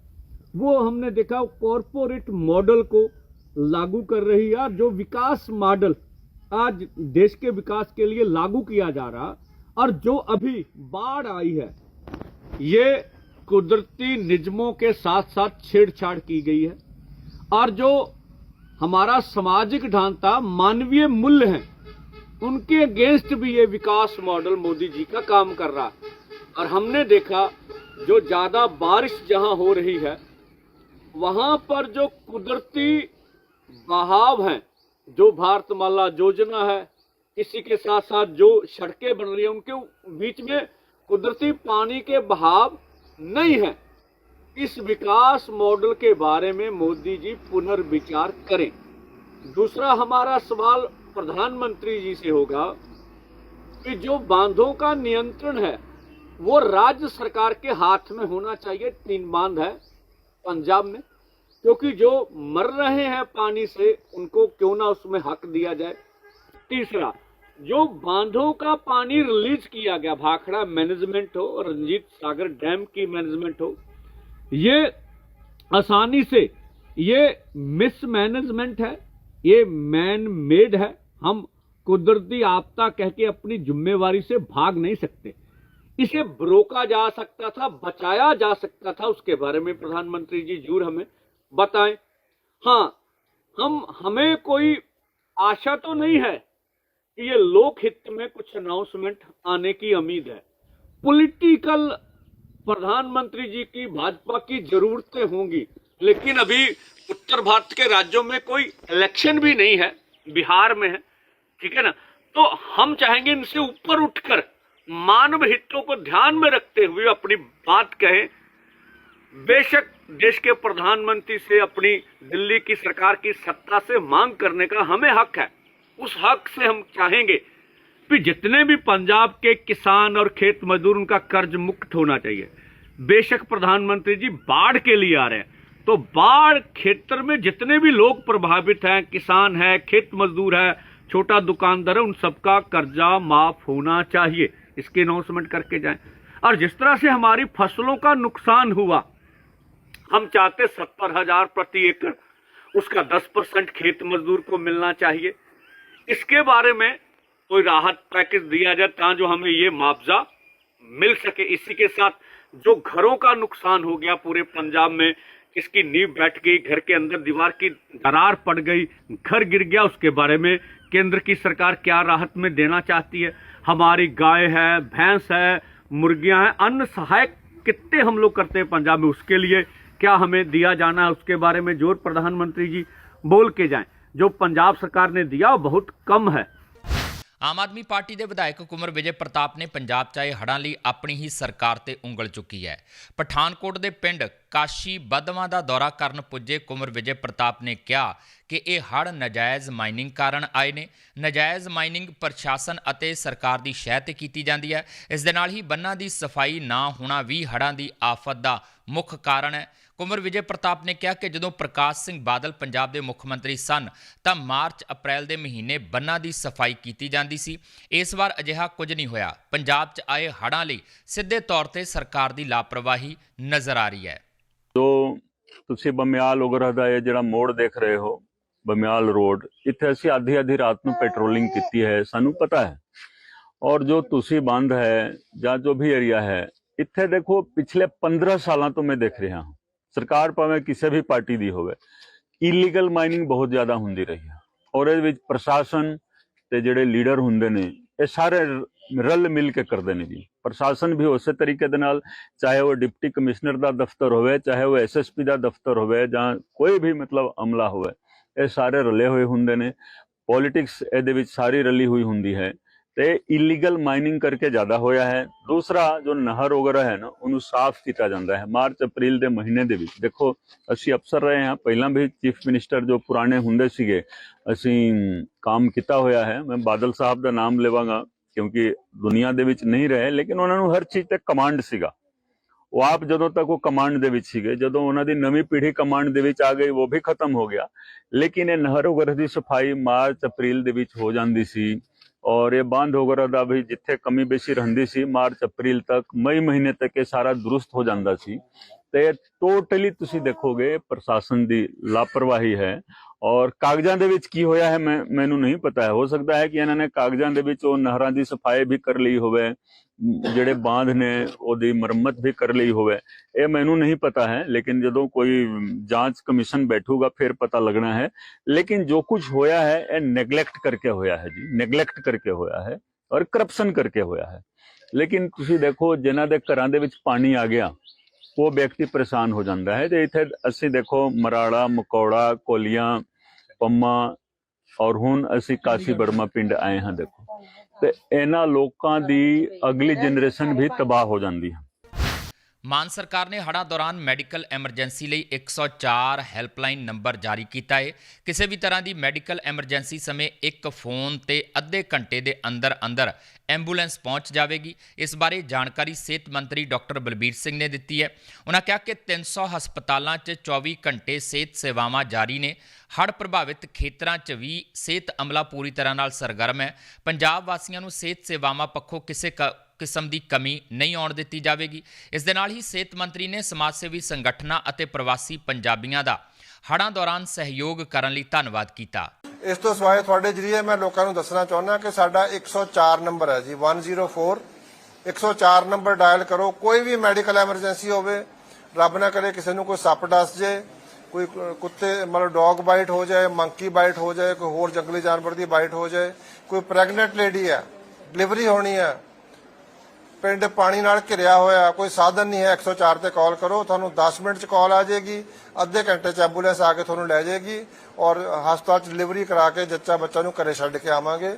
वो हमने देखा कॉरपोरेट मॉडल को लागू कर रही है जो विकास मॉडल आज देश के विकास के लिए लागू किया जा रहा और जो अभी बाढ़ आई है, ये कुदरती निजमों के साथ साथ छेड़छाड़ की गई है। और जो हमारा सामाजिक ढांचा मानवीय मूल्य हैं उनके अगेंस्ट भी ये विकास मॉडल मोदी जी का काम कर रहा है। और हमने देखा, जो ज़्यादा बारिश जहाँ हो रही है, वहाँ पर जो कुदरती बहाव हैं, जो भारतमाला योजना है, इसी के साथ साथ जो सड़कें बन रही है, उनके बीच में कुदरती पानी के बहाव नहीं है। इस विकास मॉडल के बारे में मोदी जी पुनर्विचार करें। दूसरा हमारा सवाल प्रधानमंत्री जी से होगा कि जो बांधों का नियंत्रण है, वो राज्य सरकार के हाथ में होना चाहिए, तीन बाँध है पंजाब में, क्योंकि जो मर रहे हैं पानी से, उनको क्यों ना उसमें हक दिया जाए। तीसरा, जो बांधों का पानी रिलीज़ किया गया, भाखड़ा मैनेजमेंट हो और रंजीत सागर डैम की मैनेजमेंट हो, ये आसानी से ये मिसमैनेजमेंट है। ये मैन मेड है। हम कुदरती आपदा कह के अपनी जिम्मेवारी से भाग नहीं सकते। इसे रोका जा सकता था, बचाया जा सकता था, उसके बारे में प्रधानमंत्री जी ज़रूर हमें बताएँ। हाँ हम, हमें कोई आशा तो नहीं है कि ये लोकहित में कुछ अनाउंसमेंट आने की उम्मीद है। पॉलिटिकल प्रधानमंत्री जी की भाजपा की जरूरतें होंगी, लेकिन अभी उत्तर भारत के राज्यों में कोई इलेक्शन भी नहीं है, बिहार में है, ठीक है ना? तो हम चाहेंगे इनसे ऊपर उठकर मानव हितों को ध्यान में रखते हुए अपनी बात कहें। बेशक देश के प्रधानमंत्री से अपनी दिल्ली की सरकार की सत्ता से मांग करने का हमें हक है। उस हक से हम चाहेंगे कि जितने भी पंजाब के किसान और खेत मजदूर, उनका कर्ज मुक्त होना चाहिए। बेशक प्रधानमंत्री जी बाढ़ के लिए आ रहे हैं। तो बाढ़ क्षेत्र में जितने भी लोग प्रभावित हैं, किसान है, खेत मजदूर है, छोटा दुकानदार है, उन सबका कर्जा माफ़ होना चाहिए। इसकी अनाउंसमेंट करके जाए। और जिस तरह से हमारी फ़सलों का नुकसान हुआ, हम चाहते सत्तर हज़ार प्रति एकड़, उसका दस परसेंट खेत मजदूर को मिलना चाहिए। इसके बारे में कोई राहत पैकेज दिया जाए ताकि जो हमें ये मुआवजा मिल सके। इसी के साथ जो घरों का नुकसान हो गया पूरे पंजाब में इसकी नींव बैठ गई, घर के अंदर दीवार की दरार पड़ गई, घर गिर गया उसके बारे में, केंद्र की सरकार क्या राहत में देना चाहती है? हमारी गाय है, भैंस है, मुर्गियाँ हैं अन्य सहायक कितने हम लोग करते हैं पंजाब में? उसके लिए क्या हमें दिया जाना है? उसके बारे में ज़ोर, प्रधानमंत्री जी, बोल के जाएँ। जो पंजाब सरकार ने दिया बहुत कम है। ਆਮ ਆਦਮੀ ਪਾਰਟੀ ਦੇ ਵਿਧਾਇਕ ਕੁਮਰ ਵਿਜੇ ਪ੍ਰਤਾਪ ਨੇ ਪੰਜਾਬ 'ਚ ਆਏ ਹੜ੍ਹਾਂ ਲਈ ਆਪਣੀ ਹੀ ਸਰਕਾਰ ਤੇ ਉਂਗਲ ਚੁੱਕੀ ਹੈ। ਪਠਾਨਕੋਟ ਦੇ ਪਿੰਡ ਕਾਸ਼ੀ ਬਦਵਾ ਦਾ ਦੌਰਾ ਕਰਨ ਪੁੱਜੇ ਕੁਮਰ ਵਿਜੇ ਪ੍ਰਤਾਪ ਨੇ ਕਿਹਾ ਕਿ ਇਹ ਹੜ੍ਹ ਨਜਾਇਜ਼ ਮਾਈਨਿੰਗ ਕਾਰਨ ਆਏ ਨੇ। ਨਜਾਇਜ਼ ਮਾਈਨਿੰਗ ਪ੍ਰਸ਼ਾਸਨ ਅਤੇ ਸਰਕਾਰ ਦੀ ਸ਼ਹਿ ਤੇ ਕੀਤੀ ਜਾਂਦੀ ਹੈ। ਇਸ ਦੇ ਨਾਲ ਹੀ ਬੰਨਾਂ ਦੀ ਸਫ਼ਾਈ ਨਾ ਹੋਣਾ ਵੀ ਹੜ੍ਹਾਂ ਦੀ ਆਫਤ ਦਾ ਮੁੱਖ ਕਾਰਨ ਹੈ। ਕੁੰਵਰ ਵਿਜੇ ਪ੍ਰਤਾਪ ਨੇ ਕਿਹਾ ਕਿ ਜਦੋਂ ਪ੍ਰਕਾਸ਼ ਸਿੰਘ ਬਾਦਲ ਪੰਜਾਬ ਦੇ ਮੁੱਖ ਮੰਤਰੀ ਸਨ, ਤਾਂ ਮਾਰਚ, ਅਪ੍ਰੈਲ ਦੇ ਮਹੀਨੇ ਬੰਨਾਂ ਦੀ ਸਫ਼ਾਈ ਕੀਤੀ ਜਾਂਦੀ ਸੀ। ਇਸ ਵਾਰ ਅਜਿਹਾ ਕੁਝ ਨਹੀਂ ਹੋਇਆ। ਪੰਜਾਬ 'ਚ ਆਏ ਹੜ੍ਹਾਂ ਲਈ ਸਿੱਧੇ ਤੌਰ ਤੇ ਸਰਕਾਰ ਦੀ ਲਾਪਰਵਾਹੀ ਨਜ਼ਰ ਆ ਰਹੀ ਹੈ। ਜੋ ਤੁਸੀਂ ਬਮਿਆਲ ਉਗਰਾ ਦਾ ਇਹ ਜਿਹੜਾ ਮੋੜ ਦੇਖ ਰਹੇ ਹੋ, ਬਮਿਆਲ ਰੋਡ, ਇੱਥੇ ਅਸੀਂ ਅੱਧੀ ਅੱਧੀ ਰਾਤ ਨੂੰ ਪੈਟਰੋਲਿੰਗ ਕੀਤੀ ਹੈ, ਸਾਨੂੰ ਪਤਾ ਹੈ। ਔਰ ਜੋ ਤੁਸੀਂ ਬੰਦ ਹੈ ਜਾਂ ਜੋ ਵੀ ਏਰੀਆ ਹੈ, ਇੱਥੇ ਦੇਖੋ ਪਿਛਲੇ 15 ਸਾਲਾਂ ਤੋਂ ਮੈਂ ਦੇਖ ਰਿਹਾ ਹਾਂ। ਸਰਕਾਰ ਭਾਵੇਂ ਕਿਸੇ ਵੀ ਪਾਰਟੀ ਦੀ ਹੋਵੇ ਇਲੀਗਲ ਮਾਈਨਿੰਗ ਬਹੁਤ ਜ਼ਿਆਦਾ ਹੁੰਦੀ ਰਹੀ ਹੈ ਔਰ ਇਹਦੇ ਵਿੱਚ ਪ੍ਰਸ਼ਾਸਨ ਤੇ ਜਿਹੜੇ ਲੀਡਰ ਹੁੰਦੇ ਨੇ, ਇਹ ਸਾਰੇ ਰਲ ਮਿਲ ਕੇ ਕਰਦੇ ਨੇ ਜੀ। ਪ੍ਰਸ਼ਾਸਨ ਵੀ ਉਸੇ ਤਰੀਕੇ ਦੇ ਨਾਲ, ਚਾਹੇ ਉਹ ਡਿਪਟੀ ਕਮਿਸ਼ਨਰ ਦਾ ਦਫ਼ਤਰ ਹੋਵੇ, ਚਾਹੇ ਉਹ ਐਸਐਸਪੀ ਦਾ ਦਫ਼ਤਰ ਹੋਵੇ ਜਾਂ ਕੋਈ ਵੀ ਮਤਲਬ ਅਮਲਾ ਹੋਵੇ, ਇਹ ਸਾਰੇ ਰਲੇ ਹੋਏ ਹੁੰਦੇ ਨੇ। ਪੋਲਿਟਿਕਸ ਇਹਦੇ ਵਿੱਚ ਸਾਰੀ ਰਲੀ ਹੋਈ ਹੁੰਦੀ ਹੈ। ਤੇ ਇਲੀਗਲ ਮਾਈਨਿੰਗ ਕਰਕੇ ਜ਼ਿਆਦਾ ਹੋਇਆ ਹੈ। ਦੂਸਰਾ ਜੋ ਨਹਿਰ ਵਗੈਰਾ ਹੈ ਨਾ, ਉਹਨੂੰ ਸਾਫ਼ ਕੀਤਾ ਜਾਂਦਾ ਹੈ। ਮਾਰਚ, ਅਪ੍ਰੈਲ ਦੇ ਮਹੀਨੇ ਦੇ ਵਿੱਚ। ਦੇਖੋ, ਅਸੀਂ ਅਫਸਰ ਰਹੇ ਹਾਂ। ਪਹਿਲਾਂ ਵੀ ਚੀਫ ਮਿਨਿਸਟਰ ਜੋ ਪੁਰਾਣੇ ਹੁੰਦੇ ਸੀਗੇ, ਅਸੀਂ ਕੰਮ ਕੀਤਾ ਹੋਇਆ ਹੈ। ਮੈਂ ਬਾਦਲ ਸਾਹਿਬ ਦਾ ਨਾਮ ਲਵਾਂਗਾ, ਕਿਉਂਕਿ ਦੁਨੀਆ ਦੇ ਵਿੱਚ ਨਹੀਂ ਰਹੇ, ਲੇਕਿਨ ਉਹਨਾਂ ਨੂੰ ਹਰ ਚੀਜ਼ ਤੇ ਕਮਾਂਡ ਸੀਗਾ। ਉਹ ਆਪ ਜਦੋਂ ਤੱਕ ਉਹ ਕਮਾਂਡ ਦੇ ਵਿੱਚ ਸੀਗੇ, ਜਦੋਂ ਉਹਨਾਂ ਦੀ ਨਵੀਂ ਪੀੜ੍ਹੀ ਕਮਾਂਡ ਦੇ ਵਿੱਚ ਆ ਗਈ, ਉਹ ਵੀ ਖਤਮ ਹੋ ਗਿਆ। ਲੇਕਿਨ ਇਹ ਨਹਿਰ ਵਗੈਰਾ ਦੀ ਸਫ਼ਾਈ ਮਾਰਚ, ਅਪ੍ਰੈਲ ਦੇ ਵਿੱਚ ਹੋ ਜਾਂਦੀ ਸੀ। ਔਰ ਇਹ ਬੰਦ ਵਗੈਰਾ ਦਾ ਵੀ ਜਿੱਥੇ ਕਮੀ ਬੇਸੀ ਰਹਿੰਦੀ ਸੀ ਮਾਰਚ ਅਪ੍ਰੈਲ ਤੱਕ ਮਈ ਮਹੀਨੇ ਤੱਕ ਇਹ ਸਾਰਾ ਦਰੁਸਤ ਹੋ ਜਾਂਦਾ ਸੀ ਤੇ ਟੋਟਲੀ ਤੁਸੀਂ ਦੇਖੋਗੇ ਪ੍ਰਸ਼ਾਸਨ ਦੀ ਲਾਪਰਵਾਹੀ ਹੈ ਔਰ ਕਾਗਜ਼ਾਂ ਦੇ ਵਿੱਚ ਕੀ ਹੋਇਆ ਹੈ ਮੈਂ ਮੈਨੂੰ ਨਹੀਂ ਪਤਾ ਹੈ ਹੋ ਸਕਦਾ ਹੈ ਕਿ ਇਹਨਾਂ ਨੇ ਕਾਗਜ਼ਾਂ ਦੇ ਵਿੱਚ ਉਹ ਨਹਿਰਾਂ ਦੀ ਸਫ਼ਾਈ ਵੀ ਕਰ ਲਈ ਹੋਵੇ ਜਿਹੜੇ ਬਾਂਧ ਨੇ, ਉਹਦੀ ਮੁਰੰਮਤ ਵੀ ਕਰ ਲਈ ਹੋਵੇ। ਇਹ ਮੈਨੂੰ ਨਹੀਂ ਪਤਾ ਹੈ, ਲੇਕਿਨ ਜਦੋਂ ਕੋਈ ਜਾਂਚ ਕਮਿਸ਼ਨ ਬੈਠੂਗਾ, ਫਿਰ ਪਤਾ ਲੱਗਣਾ ਹੈ। ਲੇਕਿਨ ਜੋ ਕੁਝ ਹੋਇਆ ਹੈ, ਇਹ ਨੈਗਲੈਕਟ ਕਰਕੇ ਹੋਇਆ ਹੈ ਜੀ। ਨੈਗਲੈਕਟ ਕਰਕੇ ਹੋਇਆ ਹੈ ਔਰ ਕਰਪਸ਼ਨ ਕਰਕੇ ਹੋਇਆ ਹੈ। ਲੇਕਿਨ ਤੁਸੀਂ ਦੇਖੋ, ਜਿਨ੍ਹਾਂ ਦੇ ਘਰਾਂ ਦੇ ਵਿੱਚ ਪਾਣੀ ਆ ਗਿਆ, ਉਹ ਵਿਅਕਤੀ ਪਰੇਸ਼ਾਨ ਹੋ ਜਾਂਦਾ ਹੈ ਤੇ ਇੱਥੇ ਅਸੀਂ ਦੇਖੋ, ਮਰਾੜਾ, ਮਕੌੜਾ, ਕੋਲੀਆਂ, ਪੰਮਾ ਔਰ ਹੁਣ ਅਸੀਂ ਕਾਸੀ ਬਰਮਾ ਪਿੰਡ ਆਏ ਹਾਂ ਦੇਖੋ। ਤੇ ਇਹਨਾਂ ਲੋਕਾਂ ਦੀ ਅਗਲੀ ਜਨਰੇਸ਼ਨ ਵੀ ਤਬਾਹ ਹੋ ਜਾਂਦੀ ਹੈ। ਮਾਨ ਸਰਕਾਰ ਨੇ ਹੜ੍ਹਾਂ ਦੌਰਾਨ ਮੈਡੀਕਲ ਐਮਰਜੈਂਸੀ ਲਈ 104 ਹੈਲਪਲਾਈਨ ਨੰਬਰ ਜਾਰੀ ਕੀਤਾ ਹੈ ਕਿਸੇ ਵੀ ਤਰ੍ਹਾਂ ਦੀ ਮੈਡੀਕਲ ਐਮਰਜੈਂਸੀ ਸਮੇਂ ਇੱਕ ਫੋਨ ਤੇ ਅੱਧੇ ਘੰਟੇ ਦੇ ਅੰਦਰ ਅੰਦਰ ਐਂਬੂਲੈਂਸ ਪਹੁੰਚ ਜਾਵੇਗੀ। ਇਸ ਬਾਰੇ ਜਾਣਕਾਰੀ ਸਿਹਤ ਮੰਤਰੀ ਡਾਕਟਰ ਬਲਬੀਰ ਸਿੰਘ ਨੇ ਦਿੱਤੀ ਹੈ। ਉਹਨਾਂ ਕਿਹਾ ਕਿ 300 ਹਸਪਤਾਲਾਂ 'ਚ 24 ਘੰਟੇ ਸਿਹਤ ਸੇਵਾਵਾਂ ਜਾਰੀ ਨੇ। ਹੜ੍ਹ ਪ੍ਰਭਾਵਿਤ ਖੇਤਰਾਂ 'ਚ ਵੀ ਸਿਹਤ ਅਮਲਾ ਪੂਰੀ ਤਰ੍ਹਾਂ ਨਾਲ ਸਰਗਰਮ ਹੈ। ਪੰਜਾਬ ਵਾਸੀਆਂ ਨੂੰ ਸਿਹਤ ਸੇਵਾਵਾਂ ਪੱਖੋਂ ਕਿਸੇ ਕ- ਕਿਸਮ ਦੀ ਕਮੀ ਨਹੀਂ ਆਉਣ ਦਿੱਤੀ ਜਾਵੇਗੀ। ਇਸ ਦੇ ਨਾਲ ਹੀ ਸਿਹਤ ਮੰਤਰੀ ਨੇ ਸਮਾਜ ਸੇਵੀ ਸੰਗਠਨਾਂ ਅਤੇ ਪ੍ਰਵਾਸੀ ਪੰਜਾਬੀਆਂ ਦਾ ਹੜ੍ਹਾਂ ਦੌਰਾਨ ਸਹਿਯੋਗ ਕਰਨ ਲਈ ਧੰਨਵਾਦ ਕੀਤਾ। ਇਸ ਤੋਂ ਸਿਵਾਏ ਤੁਹਾਡੇ ਜਰੀਏ ਮੈਂ ਲੋਕਾਂ ਨੂੰ ਦੱਸਣਾ ਚਾਹੁੰਦਾ ਕਿ ਸਾਡਾ 104 ਨੰਬਰ ਹੈ ਜੀ 104 104 ਨੰਬਰ ਡਾਇਲ ਕਰੋ। ਕੋਈ ਵੀ ਮੈਡੀਕਲ ਐਮਰਜੈਂਸੀ ਹੋਵੇ, ਰੱਬ ਨਾ ਕਰੇ ਕਿਸੇ ਨੂੰ ਕੋਈ ਸੱਪ ਡਸ ਜੇ, ਕੋਈ ਕੁੱਤੇ ਮਤਲਬ ਡੌਗ ਬਾਈਟ ਹੋ ਜਾਏ ਮੰਕੀ ਬਾਈਟ ਹੋ ਜਾਏ, ਕੋਈ ਹੋਰ ਜੰਗਲੀ ਜਾਨਵਰ ਦੀ ਬਾਈਟ ਹੋ ਜਾਏ, ਕੋਈ ਪ੍ਰੈਗਨੈਂਟ ਲੇਡੀ ਹੈ ਡਿਲੀਵਰੀ ਹੋਣੀ ਹੈ ਪਿੰਡ ਪਾਣੀ ਨਾਲ ਘਿਰਿਆ ਹੋਇਆ ਕੋਈ ਸਾਧਨ ਨਹੀਂ ਹੈ 104 ਤੇ ਕਾਲ ਕਰੋ, ਤੁਹਾਨੂੰ 10 ਮਿੰਟ ਚ ਕਾਲ ਆ ਜਾਏਗੀ, ਅੱਧੇ ਘੰਟੇ ਚ ਐਂਬੂਲੈਂਸ ਆ ਕੇ ਤੁਹਾਨੂੰ ਲੈ ਜਾਏਗੀ ਔਰ ਹਸਪਤਾਲ ਚ ਡਿਲੀਵਰੀ ਕਰਾ ਕੇ ਜੱਚਾ ਬੱਚਾ ਨੂੰ ਘਰੇ ਛੱਡ ਕੇ ਆਵਾਂਗੇ।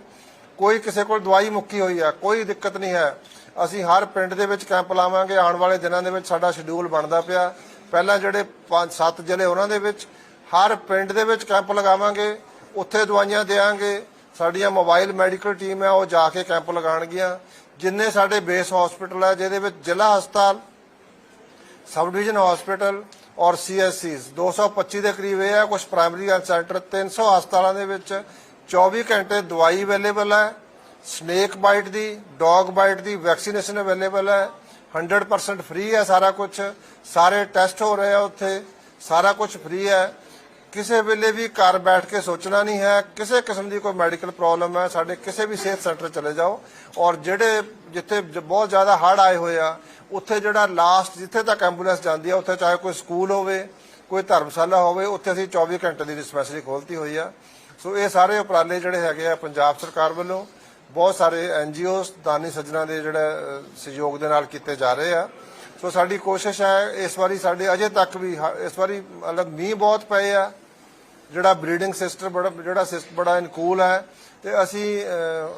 ਕੋਈ ਕਿਸੇ ਕੋਲ ਦਵਾਈ ਮੁੱਕੀ ਹੋਈ ਹੈ ਕੋਈ ਦਿੱਕਤ ਨਹੀਂ ਹੈ। ਅਸੀਂ ਹਰ ਪਿੰਡ ਦੇ ਵਿੱਚ ਕੈਂਪ ਲਾਵਾਂਗੇ, ਆਉਣ ਵਾਲੇ ਦਿਨਾਂ ਦੇ ਵਿੱਚ ਸਾਡਾ ਸ਼ਡਿਊਲ ਬਣਦਾ ਪਿਆ। ਪਹਿਲਾਂ ਜਿਹੜੇ 5-7 ਜ਼ਿਲ੍ਹੇ ਉਹਨਾਂ ਦੇ ਵਿੱਚ, ਹਰ ਪਿੰਡ ਦੇ ਵਿੱਚ ਕੈਂਪ ਲਗਾਵਾਂਗੇ, ਉੱਥੇ ਦਵਾਈਆਂ ਦੇਵਾਂਗੇ ਸਾਡੀਆਂ ਮੋਬਾਈਲ ਮੈਡੀਕਲ ਟੀਮ ਹੈ ਉਹ ਜਾ ਕੇ ਕੈਂਪ ਲਗਾਉਣਗੀਆਂ। ਜਿੰਨੇ ਸਾਡੇ ਬੇਸ ਹਸਪੀਟਲ ਹੈ ਜਿਹਦੇ ਵਿੱਚ ਜ਼ਿਲ੍ਹਾ ਹਸਪਤਾਲ ਸਬ ਡਿਵੀਜ਼ਨ ਹਸਪੀਟਲ ਔਰ ਸੀਐਸਸੀਜ਼ 225 ਦੇ ਕਰੀਬ ਇਹ ਹੈ ਕੁਝ ਪ੍ਰਾਇਮਰੀ ਹੈਲਥ ਸੈਂਟਰ 300 ਹਸਪਤਾਲਾਂ ਦੇ ਵਿੱਚ 24 ਘੰਟੇ ਦਵਾਈ ਅਵੇਲੇਬਲ ਹੈ ਸਨੇਕ ਬਾਈਟ ਦੀ ਡੌਗ ਬਾਈਟ ਦੀ ਵੈਕਸੀਨੇਸ਼ਨ ਅਵੇਲੇਬਲ ਹੈ 100% ਫ੍ਰੀ ਹੈ ਸਾਰਾ ਕੁਝ ਸਾਰੇ ਟੈਸਟ ਹੋ ਰਹੇ ਆ ਉੱਥੇ, ਸਾਰਾ ਕੁਝ ਫ੍ਰੀ ਹੈ ਕਿਸੇ ਵੇਲੇ ਵੀ ਘਰ ਬੈਠ ਕੇ ਸੋਚਣਾ ਨਹੀਂ ਹੈ, ਕਿਸੇ ਕਿਸਮ ਦੀ ਕੋਈ ਮੈਡੀਕਲ ਪ੍ਰੋਬਲਮ ਹੈ, ਸਾਡੇ ਕਿਸੇ ਵੀ ਸਿਹਤ ਸੈਂਟਰ ਚਲੇ ਜਾਓ ਔਰ ਜਿਹੜੇ ਜਿੱਥੇ ਬਹੁਤ ਜ਼ਿਆਦਾ ਹੜ੍ਹ ਆਏ ਹੋਏ ਆ, ਉੱਥੇ ਜਿਹੜਾ ਲਾਸਟ ਜਿੱਥੇ ਤੱਕ ਐਂਬੂਲੈਂਸ ਜਾਂਦੀ ਆ, ਉੱਥੇ ਚਾਹੇ ਕੋਈ ਸਕੂਲ ਹੋਵੇ, ਕੋਈ ਧਰਮਸ਼ਾਲਾ ਹੋਵੇ, ਉੱਥੇ ਅਸੀਂ 24 ਘੰਟੇ ਦੀ ਡਿਸਪੈਂਸਰੀ ਖੋਲਤੀ ਹੋਈ ਆ। ਸੋ ਇਹ ਸਾਰੇ ਉਪਰਾਲੇ ਜਿਹੜੇ ਹੈਗੇ ਆ ਪੰਜਾਬ ਸਰਕਾਰ ਵੱਲੋਂ, ਬਹੁਤ ਸਾਰੇ ਐਨਜੀਓਸ ਦਾਨੀ ਸੱਜਣਾ ਦੇ ਜਿਹੜੇ ਸਹਿਯੋਗ ਦੇ ਨਾਲ ਕੀਤੇ ਜਾ ਰਹੇ ਆ। ਸੋ ਸਾਡੀ ਕੋਸ਼ਿਸ਼ ਹੈ, ਇਸ ਵਾਰੀ ਸਾਡੇ ਅਜੇ ਤੱਕ ਵੀ ਇਸ ਵਾਰੀ ਮਤਲਬ ਮੀਂਹ ਬਹੁਤ ਪਏ ਆ। ਜਿਹੜਾ ਬਰੀਡਿੰਗ ਸਿਸਟਮ ਬੜਾ, ਜਿਹੜਾ ਸਿਸਟਮ ਬੜਾ ਅਨੁਕੂਲ ਹੈ, ਤੇ ਅਸੀਂ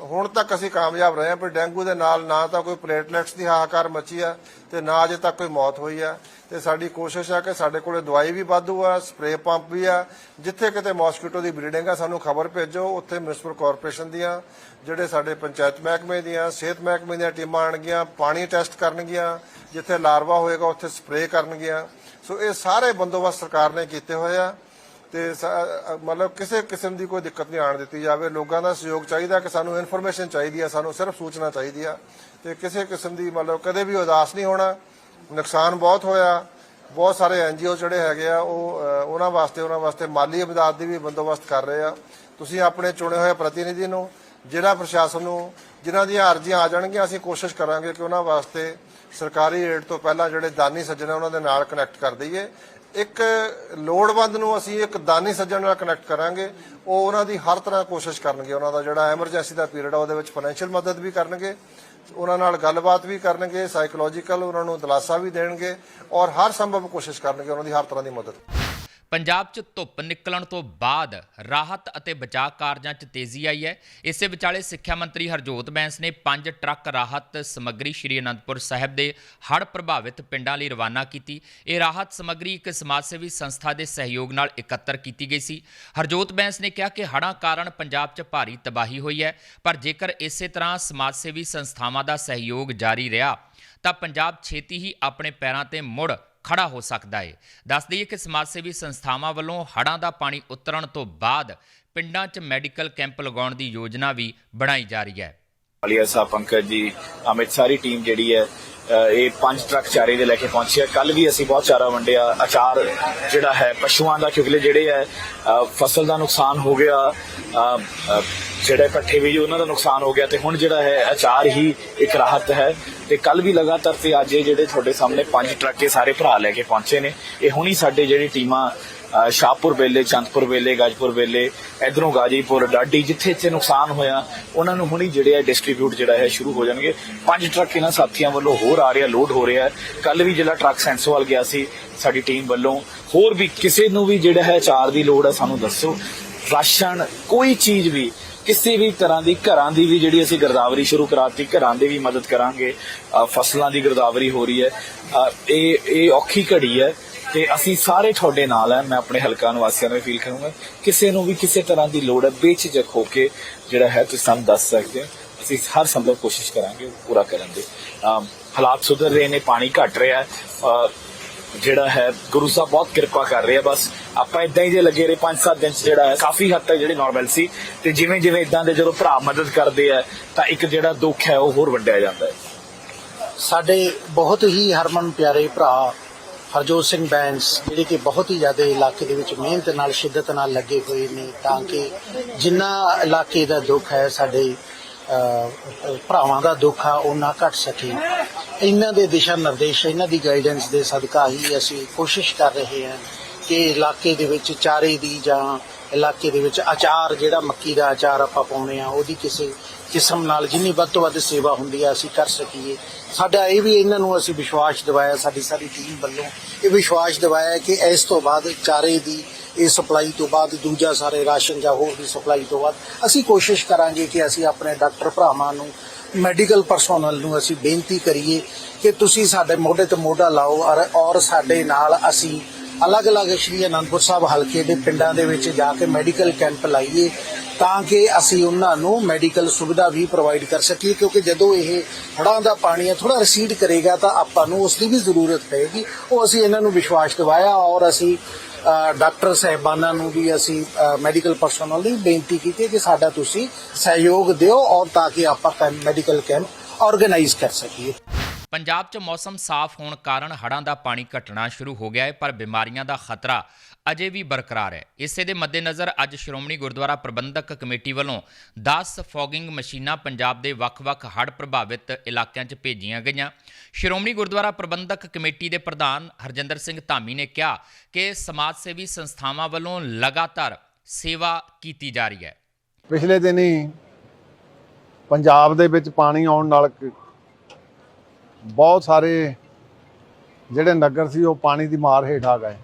ਹੁਣ ਤੱਕ ਅਸੀਂ ਕਾਮਯਾਬ ਰਹੇ ਹਾਂ ਪਰ ਡੇਂਗੂ ਦੇ ਨਾਲ ਨਾ ਤਾਂ ਕੋਈ ਪਲੇਟਲੈਟਸ ਦੀ ਹਾਹਾਕਾਰ ਮਚੀ ਆ, ਤੇ ਨਾ ਅਜੇ ਤੱਕ ਕੋਈ ਮੌਤ ਹੋਈ ਆ, ਤੇ ਸਾਡੀ ਕੋਸ਼ਿਸ਼ ਆ ਕਿ ਸਾਡੇ ਕੋਲੇ ਦਵਾਈ ਵੀ ਵਾਧੂ ਆ ਸਪਰੇਅ ਪੰਪ ਵੀ ਆ, ਜਿੱਥੇ ਕਿਤੇ ਮੌਸਕੀਟੋ ਦੀ ਬਰੀਡਿੰਗ ਆ, ਸਾਨੂੰ ਖਬਰ ਭੇਜੋ, ਉੱਥੇ ਮਿਊਨਿਸਪਲ ਕਾਰਪੋਰੇਸ਼ਨ ਦੀਆਂ, ਜਿਹੜੇ ਸਾਡੇ ਪੰਚਾਇਤ ਮਹਿਕਮੇ ਦੀਆਂ, ਸਿਹਤ ਮਹਿਕਮੇ ਦੀਆਂ ਟੀਮਾਂ ਆਣਗੀਆਂ ਪਾਣੀ ਟੈਸਟ ਕਰਨਗੀਆਂ, ਜਿੱਥੇ ਲਾਰਵਾ ਹੋਏਗਾ, ਉੱਥੇ ਸਪਰੇਅ ਕਰਨਗੀਆਂ, ਸੋ ਇਹ ਸਾਰੇ ਬੰਦੋਬਸਤ ਸਰਕਾਰ ਨੇ ਕੀਤੇ ਹੋਏ ਆ ਤੇ ਸ- ਮਤਲਬ ਕਿਸੇ ਕਿਸਮ ਦੀ ਕੋਈ ਦਿੱਕਤ ਨਹੀਂ ਆਣ ਦਿੱਤੀ ਜਾਵੇ। ਲੋਕਾਂ ਦਾ ਸਹਿਯੋਗ ਚਾਹੀਦਾ ਕਿ ਸਾਨੂੰ ਇਨਫੋਰਮੇਸ਼ਨ ਚਾਹੀਦੀ ਆ ਸਾਨੂੰ ਸਿਰਫ ਸੂਚਨਾ ਚਾਹੀਦੀ ਆ। ਤੇ ਕਿਸੇ ਕਿਸਮ ਦੀ ਮਤਲਬ ਕਦੇ ਵੀ ਉਦਾਸ ਨਹੀਂ ਹੋਣਾ। ਨੁਕਸਾਨ ਬਹੁਤ ਹੋਇਆ। ਬਹੁਤ ਸਾਰੇ ਐਨਜੀਓ ਜਿਹੜੇ ਹੈਗੇ ਆ ਉਹ ਅ, ਉਹਨਾਂ ਵਾਸਤੇ ਉਹਨਾਂ ਵਾਸਤੇ ਮਾਲੀ ਇਮਦਾਦ ਦੀ ਵੀ ਬੰਦੋਬਸਤ ਕਰ ਰਹੇ ਆ। ਤੁਸੀਂ ਆਪਣੇ ਚੁਣੇ ਹੋਏ ਪ੍ਰਤੀਨਿਧੀ ਨੂੰ ਜ਼ਿਲ੍ਹਾ ਪ੍ਰਸ਼ਾਸਨ ਨੂੰ ਜਿਨ੍ਹਾਂ ਦੀਆਂ ਅਰਜ਼ੀਆਂ ਆ ਜਾਣਗੀਆਂ ਅਸੀਂ ਕੋਸ਼ਿਸ਼ ਕਰਾਂਗੇ ਕਿ ਉਹਨਾਂ ਵਾਸਤੇ ਸਰਕਾਰੀ ਏਡ ਤੋਂ ਪਹਿਲਾਂ ਜਿਹੜੇ ਦਾਨੀ ਸੱਜਣ ਆ ਉਹਨਾਂ ਦੇ ਨਾਲ ਕਨੈਕਟ ਕਰ ਦਈਏ। ਇੱਕ ਲੋੜਵੰਦ ਨੂੰ ਅਸੀਂ ਇੱਕ ਦਾਨੀ ਸੱਜਣ ਨਾਲ ਕਨੈਕਟ ਕਰਾਂਗੇ। ਉਹ ਉਹਨਾਂ ਦੀ ਹਰ ਤਰ੍ਹਾਂ ਕੋਸ਼ਿਸ਼ ਕਰਨਗੇ। ਉਹਨਾਂ ਦਾ ਜਿਹੜਾ ਐਮਰਜੈਂਸੀ ਦਾ ਪੀਰੀਅਡ ਆ, ਉਹਦੇ ਵਿੱਚ ਫਾਈਨੈਂਸ਼ੀਅਲ ਮਦਦ ਵੀ ਕਰਨਗੇ। ਉਹਨਾਂ ਨਾਲ ਗੱਲਬਾਤ ਵੀ ਕਰਨਗੇ ਸਾਈਕੋਲੋਜੀਕਲ ਉਹਨਾਂ ਨੂੰ ਦਿਲਾਸਾ ਵੀ ਦੇਣਗੇ ਔਰ ਹਰ ਸੰਭਵ ਕੋਸ਼ਿਸ਼ ਕਰਨਗੇ, ਉਹਨਾਂ ਦੀ ਹਰ ਤਰ੍ਹਾਂ ਦੀ ਮਦਦ। ਪੰਜਾਬ 'ਚ ਧੁੱਪ ਨਿਕਲਣ ਤੋਂ ਬਾਅਦ ਰਾਹਤ ਅਤੇ ਬਚਾਅ ਕਾਰਜਾਂ 'ਚ ਤੇਜ਼ੀ ਆਈ ਹੈ। ਇਸੇ ਵਿਚਾਲੇ ਸਿੱਖਿਆ ਮੰਤਰੀ ਹਰਜੋਤ ਬੈਂਸ ਨੇ ਪੰਜ ਟਰੱਕ ਰਾਹਤ ਸਮੱਗਰੀ ਸ਼੍ਰੀ ਅਨੰਦਪੁਰ ਸਾਹਿਬ ਦੇ ਹੜ੍ਹ ਪ੍ਰਭਾਵਿਤ ਪਿੰਡਾਂ ਲਈ ਰਵਾਨਾ ਕੀਤੀ। ਇਹ ਰਾਹਤ ਸਮੱਗਰੀ ਇੱਕ ਸਮਾਜ ਸੇਵੀ ਸੰਸਥਾ ਦੇ ਸਹਿਯੋਗ ਨਾਲ ਇਕੱਤਰ ਕੀਤੀ ਗਈ ਸੀ। ਹਰਜੋਤ ਬੈਂਸ ਨੇ ਕਿਹਾ ਕਿ ਹੜ੍ਹਾਂ ਕਾਰਨ ਪੰਜਾਬ 'ਚ ਭਾਰੀ ਤਬਾਹੀ ਹੋਈ ਹੈ, ਪਰ ਜੇਕਰ ਇਸੇ ਤਰ੍ਹਾਂ ਸਮਾਜ ਸੇਵੀ ਸੰਸਥਾਵਾਂ ਦਾ ਸਹਿਯੋਗ ਜਾਰੀ ਰਿਹਾ, ਤਾਂ ਪੰਜਾਬ ਛੇਤੀ ਹੀ ਆਪਣੇ ਪੈਰਾਂ ਤੇ ਮੁੜ ਖੜਾ ਹੋ ਸਕਦਾ ਹੈ ਦੱਸ ਦਈਏ ਕਿ ਸਮਾਜ ਸੇਵੀ ਸੰਸਥਾਵਾਂ ਵੱਲੋਂ ਹੜ੍ਹਾਂ ਦਾ ਪਾਣੀ ਉਤਰਨ ਤੋਂ ਬਾਅਦ ਪਿੰਡਾਂ 'ਚ ਮੈਡੀਕਲ ਕੈਂਪ ਲਗਾਉਣ ਦੀ ਯੋਜਨਾ ਵੀ ਬਣਾਈ ਜਾ ਰਹੀ ਹੈ। ਵਾਲੀਆ ਸਾਹਿਬ ਪੰਕਜ ਜੀ, ਅਮਿਤ ਸਾਰੀ ਟੀਮ ਜਿਹੜੀ ਹੈ ਇਹ ਪੰਜ ਟਰੱਕ ਚਾਰੇ ਦੇ ਲੈ ਕੇ ਪਹੁੰਚੀ ਹੈ। ਕੱਲ ਵੀ ਅਸੀਂ ਬਹੁਤ ਚਾਰਾ ਵੰਡਿਆ। ਅਚਾਰ ਜਿਹੜਾ ਹੈ, ਪਸ਼ੂਆਂ ਦਾ, ਕਿਉਂਕਿ ਜਿਹੜੇ ਹੈ ਫਸਲ ਦਾ ਨੁਕਸਾਨ ਹੋ ਗਿਆ। ਜਿਹੜੇ ਪੱਠੇ ਵੀ ਜੀ ਉਹਨਾਂ ਦਾ ਨੁਕਸਾਨ ਹੋ ਗਿਆ ਤੇ ਹੁਣ ਜਿਹੜਾ ਹੈ ਅਚਾਰ ਹੀ ਇੱਕ ਰਾਹਤ ਹੈ। ਤੇ ਕੱਲ ਵੀ ਲਗਾਤਾਰ ਤੇ ਅੱਜ ਜਿਹੜੇ ਤੁਹਾਡੇ ਸਾਹਮਣੇ ਪੰਜ ਟਰੱਕ ਸਾਰੇ ਭਰਾ ਲੈ ਕੇ ਪਹੁੰਚੇ ਨੇ। ਇਹ ਹੁਣੀ ਸਾਡੇ ਜਿਹੜੀ ਟੀਮਾਂ ਸ਼ਾਹਪੁਰ ਵੇਲੇ, ਚੰਦਪੁਰ ਵੇਲੇ, ਗਾਜਪੁਰ ਵੇਲੇ, ਇਧਰੋਂ ਗਾਜੀਪੁਰ ਡਾਡੀ ਜਿੱਥੇ ਇੱਥੇ ਨੁਕਸਾਨ ਹੋਇਆ, ਉਹਨਾਂ ਨੂੰ ਹੁਣੀ ਜਿਹੜੇ ਹੈ ਡਿਸਟ੍ਰੀਬਿਊਟ ਜਿਹੜਾ ਹੈ ਸ਼ੁਰੂ ਹੋ ਜਾਣਗੇ। ਪੰਜ ਟਰੱਕ ਇਹਨਾਂ ਸਾਥੀਆਂ ਵੱਲੋਂ ਹੋਰ ਆ ਰਿਹਾ ਲੋਡ ਹੋ ਰਿਹਾ ਕੱਲ ਵੀ ਜਿਹੜਾ ਟਰੱਕ ਸੈਂਸੋਵਾਲ ਗਿਆ ਸੀ ਸਾਡੀ ਟੀਮ ਵੱਲੋਂ। ਹੋਰ ਵੀ ਕਿਸੇ ਨੂੰ ਵੀ ਜਿਹੜਾ ਹੈ ਚਾਰ ਦੀ ਲੋੜ ਹੈ, ਸਾਨੂੰ ਦੱਸੋ। ਰਾਸ਼ਨ, ਕੋਈ ਚੀਜ਼ ਵੀ ਕਿਸੇ ਵੀ ਤਰ੍ਹਾਂ ਦੀ, ਘਰਾਂ ਦੀ ਵੀ ਜਿਹੜੀ ਅਸੀਂ ਗਰਦਾਵਰੀ ਸ਼ੁਰੂ ਕਰਾਤੀ, ਘਰਾਂ ਦੀ ਵੀ ਮਦਦ ਕਰਾਂਗੇ। ਫਸਲਾਂ ਦੀ ਗਿਰਦਾਵਰੀ ਹੋ ਰਹੀ ਹੈ। ਇਹ ਇਹ ਔਖੀ ਘੜੀ ਹੈ ਤੇ ਅਸੀਂ ਸਾਰੇ ਤੁਹਾਡੇ ਨਾਲ ਹੈ। ਮੈਂ ਆਪਣੇ ਹਲਕਾ ਨਿਵਾਸੀਆਂ ਨੂੰ ਫੀਲ ਕਰੂੰਗਾ, ਕਿਸੇ ਨੂੰ ਵੀ ਕਿਸੇ ਤਰ੍ਹਾਂ ਦੀ ਲੋੜ ਹੈ, ਬੇਝਿਜਕ ਹੋ ਕੇ ਜਿਹੜਾ ਹੈ, ਤੁਸੀਂ ਸਾਨੂੰ ਦੱਸ ਸਕਦੇ ਹੋ। ਅਸੀਂ ਹਰ ਸੰਭਵ ਕੋਸ਼ਿਸ਼ ਕਰਾਂਗੇ ਪੂਰਾ ਕਰਨ ਦੀ। ਅਮ ਹਾਲਾਤ ਸੁਧਰ ਰਹੇ ਨੇ, ਪਾਣੀ ਘਟ ਰਿਹਾ ਹੈ। ਜਿਹੜਾ ਹੈ, ਗੁਰੂ ਸਾਹਿਬ ਬਹੁਤ ਕਿਰਪਾ ਕਰ ਰਹੇ ਆ, ਬਸ ਆਪਾਂ ਇਦਾਂ ਹੀ ਜੇ ਲੱਗੇ ਰਹੇ 5-7 ਦਿਨ 'ਚ ਜਿਹੜਾ ਹੈ, ਕਾਫੀ ਹੱਦ ਤੱਕ ਜਿਹੜੀ ਨਾਰਮਲ ਸੀ, ਤੇ ਜਿਵੇਂ ਜਿਵੇਂ ਇਦਾਂ ਦੇ ਜਦੋਂ ਭਰਾ ਮਦਦ ਕਰਦੇ ਆ, ਤਾਂ ਇੱਕ ਜਿਹੜਾ ਦੁੱਖ ਹੈ, ਉਹ ਹੋਰ ਵੱਡਿਆ ਜਾਂਦਾ ਹੈ। ਸਾਡੇ ਬਹੁਤ ਹੀ ਹਰਮਨ ਪਿਆਰੇ ਭਰਾ ਹਰਜੋਤ ਸਿੰਘ ਬੈਂਸ, ਜਿਹੜੇ ਕਿ ਬਹੁਤ ਹੀ ਜ਼ਿਆਦਾ ਇਲਾਕੇ ਦੇ ਵਿੱਚ ਮਿਹਨਤ ਨਾਲ, ਸ਼ਿੱਦਤ ਨਾਲ ਲੱਗੇ ਹੋਏ ਨੇ, ਤਾਂ ਕਿ ਜਿੰਨਾ ਇਲਾਕੇ ਦਾ ਦੁੱਖ ਹੈ, ਸਾਡੇ ਭਰਾਵਾਂ ਦਾ ਦੁੱਖ ਆ ਉਹ ਨਾ ਘਟ ਸਕੇ। ਇਹਨਾਂ ਦੇ ਦਿਸ਼ਾ ਨਿਰਦੇਸ਼, ਇਹਨਾਂ ਦੀ ਗਾਈਡੈਂਸ ਦੇ ਸਦਕਾ ਹੀ ਅਸੀਂ ਕੋਸ਼ਿਸ਼ ਕਰ ਰਹੇ ਹਾਂ ਕਿ ਇਲਾਕੇ ਦੇ ਵਿੱਚ ਚਾਰੇ ਦੀ ਜਾਂ ਇਲਾਕੇ ਦੇ ਵਿੱਚ ਅਚਾਰ ਜਿਹੜਾ ਮੱਕੀ ਦਾ ਅਚਾਰ ਆਪਾਂ ਪਾਉਣੇ ਆ ਉਹਦੀ ਕਿਸੇ ਕਿਸਮ ਨਾਲ ਜਿੰਨੀ ਵੱਧ ਤੋਂ ਵੱਧ ਸੇਵਾ ਹੁੰਦੀ ਹੈ ਅਸੀਂ ਕਰ ਸਕੀਏ। ਸਾਡਾ ਇਹ ਵੀ ਇਹਨਾਂ ਨੂੰ ਅਸੀਂ ਵਿਸ਼ਵਾਸ ਦਿਵਾਇਆ, ਸਾਡੀ ਸਾਰੀ ਟੀਮ ਵੱਲੋਂ ਇਹ ਵਿਸ਼ਵਾਸ ਦਿਵਾਇਆ ਕਿ ਇਸ ਤੋਂ ਬਾਅਦ ਚਾਰੇ ਦੀ ਇਹ ਸਪਲਾਈ ਤੋਂ ਬਾਅਦ ਦੂਜਾ ਸਾਰੇ ਰਾਸ਼ਨ ਜਾਂ ਹੋਰ ਦੀ ਸਪਲਾਈ ਤੋਂ ਬਾਅਦ ਅਸੀਂ ਕੋਸ਼ਿਸ਼ ਕਰਾਂਗੇ ਕਿ ਅਸੀਂ ਆਪਣੇ ਡਾਕਟਰ ਭਰਾਵਾਂ ਨੂੰ ਮੈਡੀਕਲ ਪਰਸੋਨਲ ਨੂੰ ਅਸੀਂ ਬੇਨਤੀ ਕਰੀਏ ਕਿ ਤੁਸੀਂ ਸਾਡੇ ਮੋਢੇ ਤੇ ਮੋਢਾ ਲਾਓ ਔਰ ਸਾਡੇ ਨਾਲ ਅਸੀਂ ਅਲੱਗ-ਅਲੱਗ ਸ਼੍ਰੀ ਅਨੰਦਪੁਰ ਸਾਹਿਬ ਹਲਕੇ ਦੇ ਪਿੰਡਾਂ ਦੇ ਵਿੱਚ ਜਾ ਕੇ ਮੈਡੀਕਲ ਕੈਂਪ ਲਾਈਏ ਤਾਂ ਕਿ ਅਸੀਂ ਉਹਨਾਂ ਨੂੰ ਮੈਡੀਕਲ ਸੁਵਿਧਾ ਵੀ ਪ੍ਰੋਵਾਈਡ ਕਰ ਸਕੀਏ, ਕਿਉਂਕਿ ਜਦੋਂ ਇਹ ਹੜਾਂ ਦਾ ਪਾਣੀ ਹੈ ਥੋੜਾ ਰਸੀਡ ਕਰੇਗਾ ਤਾਂ ਆਪਾਂ ਨੂੰ ਉਸ ਦੀ ਵੀ ਜ਼ਰੂਰਤ ਪਏਗੀ। ਉਹ ਅਸੀਂ ਇਹਨਾਂ ਨੂੰ ਵਿਸ਼ਵਾਸ ਦਿਵਾਇਆ ਔਰ ਅਸੀਂ ਡਾਕਟਰ ਸਹਿਬਾਨਾਂ ਨੂੰ ਵੀ ਅਸੀਂ ਮੈਡੀਕਲ ਪਰਸਨਲ ਨੂੰ ਬੇਨਤੀ ਕੀਤੀ ਕਿ ਸਾਡਾ ਤੁਸੀਂ ਸਹਿਯੋਗ ਦਿਓ ਔਰ ਤਾਂ ਕਿ ਆਪਾਂ ਮੈਡੀਕਲ ਕੈਂਪ ਆਰਗੇਨਾਈਜ਼ ਕਰ ਸਕੀਏ। ਪੰਜਾਬ 'ਚ ਮੌਸਮ ਸਾਫ਼ ਹੋਣ ਕਾਰਨ ਹੜ੍ਹਾਂ ਦਾ ਪਾਣੀ ਘਟਣਾ ਸ਼ੁਰੂ ਹੋ ਗਿਆ ਹੈ, ਪਰ ਬਿਮਾਰੀਆਂ ਦਾ ਖਤਰਾ ਅਜੇ ਵੀ ਬਰਕਰਾਰ ਹੈ। ਇਸੇ ਦੇ ਮੱਦੇਨਜ਼ਰ ਅੱਜ ਸ਼੍ਰੋਮਣੀ ਗੁਰਦੁਆਰਾ ਪ੍ਰਬੰਧਕ ਕਮੇਟੀ ਵੱਲੋਂ 10 ਫੌਗਿੰਗ ਮਸ਼ੀਨਾਂ ਪੰਜਾਬ ਦੇ ਵੱਖ-ਵੱਖ ਹੜ੍ਹ ਪ੍ਰਭਾਵਿਤ ਇਲਾਕਿਆਂ 'ਚ ਭੇਜੀਆਂ ਗਈਆਂ। ਸ਼੍ਰੋਮਣੀ ਗੁਰਦੁਆਰਾ ਪ੍ਰਬੰਧਕ ਕਮੇਟੀ ਦੇ ਪ੍ਰਧਾਨ ਹਰਜਿੰਦਰ ਸਿੰਘ ਧਾਮੀ ਨੇ ਕਿਹਾ ਕਿ ਸਮਾਜ ਸੇਵੀ ਸੰਸਥਾਵਾਂ ਵੱਲੋਂ ਲਗਾਤਾਰ ਸੇਵਾ ਕੀਤੀ ਜਾ ਰਹੀ ਹੈ। ਪਿਛਲੇ ਦਿਨੀ ਪੰਜਾਬ ਦੇ ਵਿੱਚ ਪਾਣੀ ਆਉਣ ਨਾਲ ਬਹੁਤ ਸਾਰੇ ਜਿਹੜੇ ਨਗਰ ਸੀ, ਉਹ ਪਾਣੀ ਦੀ ਮਾਰ ਹੇਠ ਆ ਗਏ।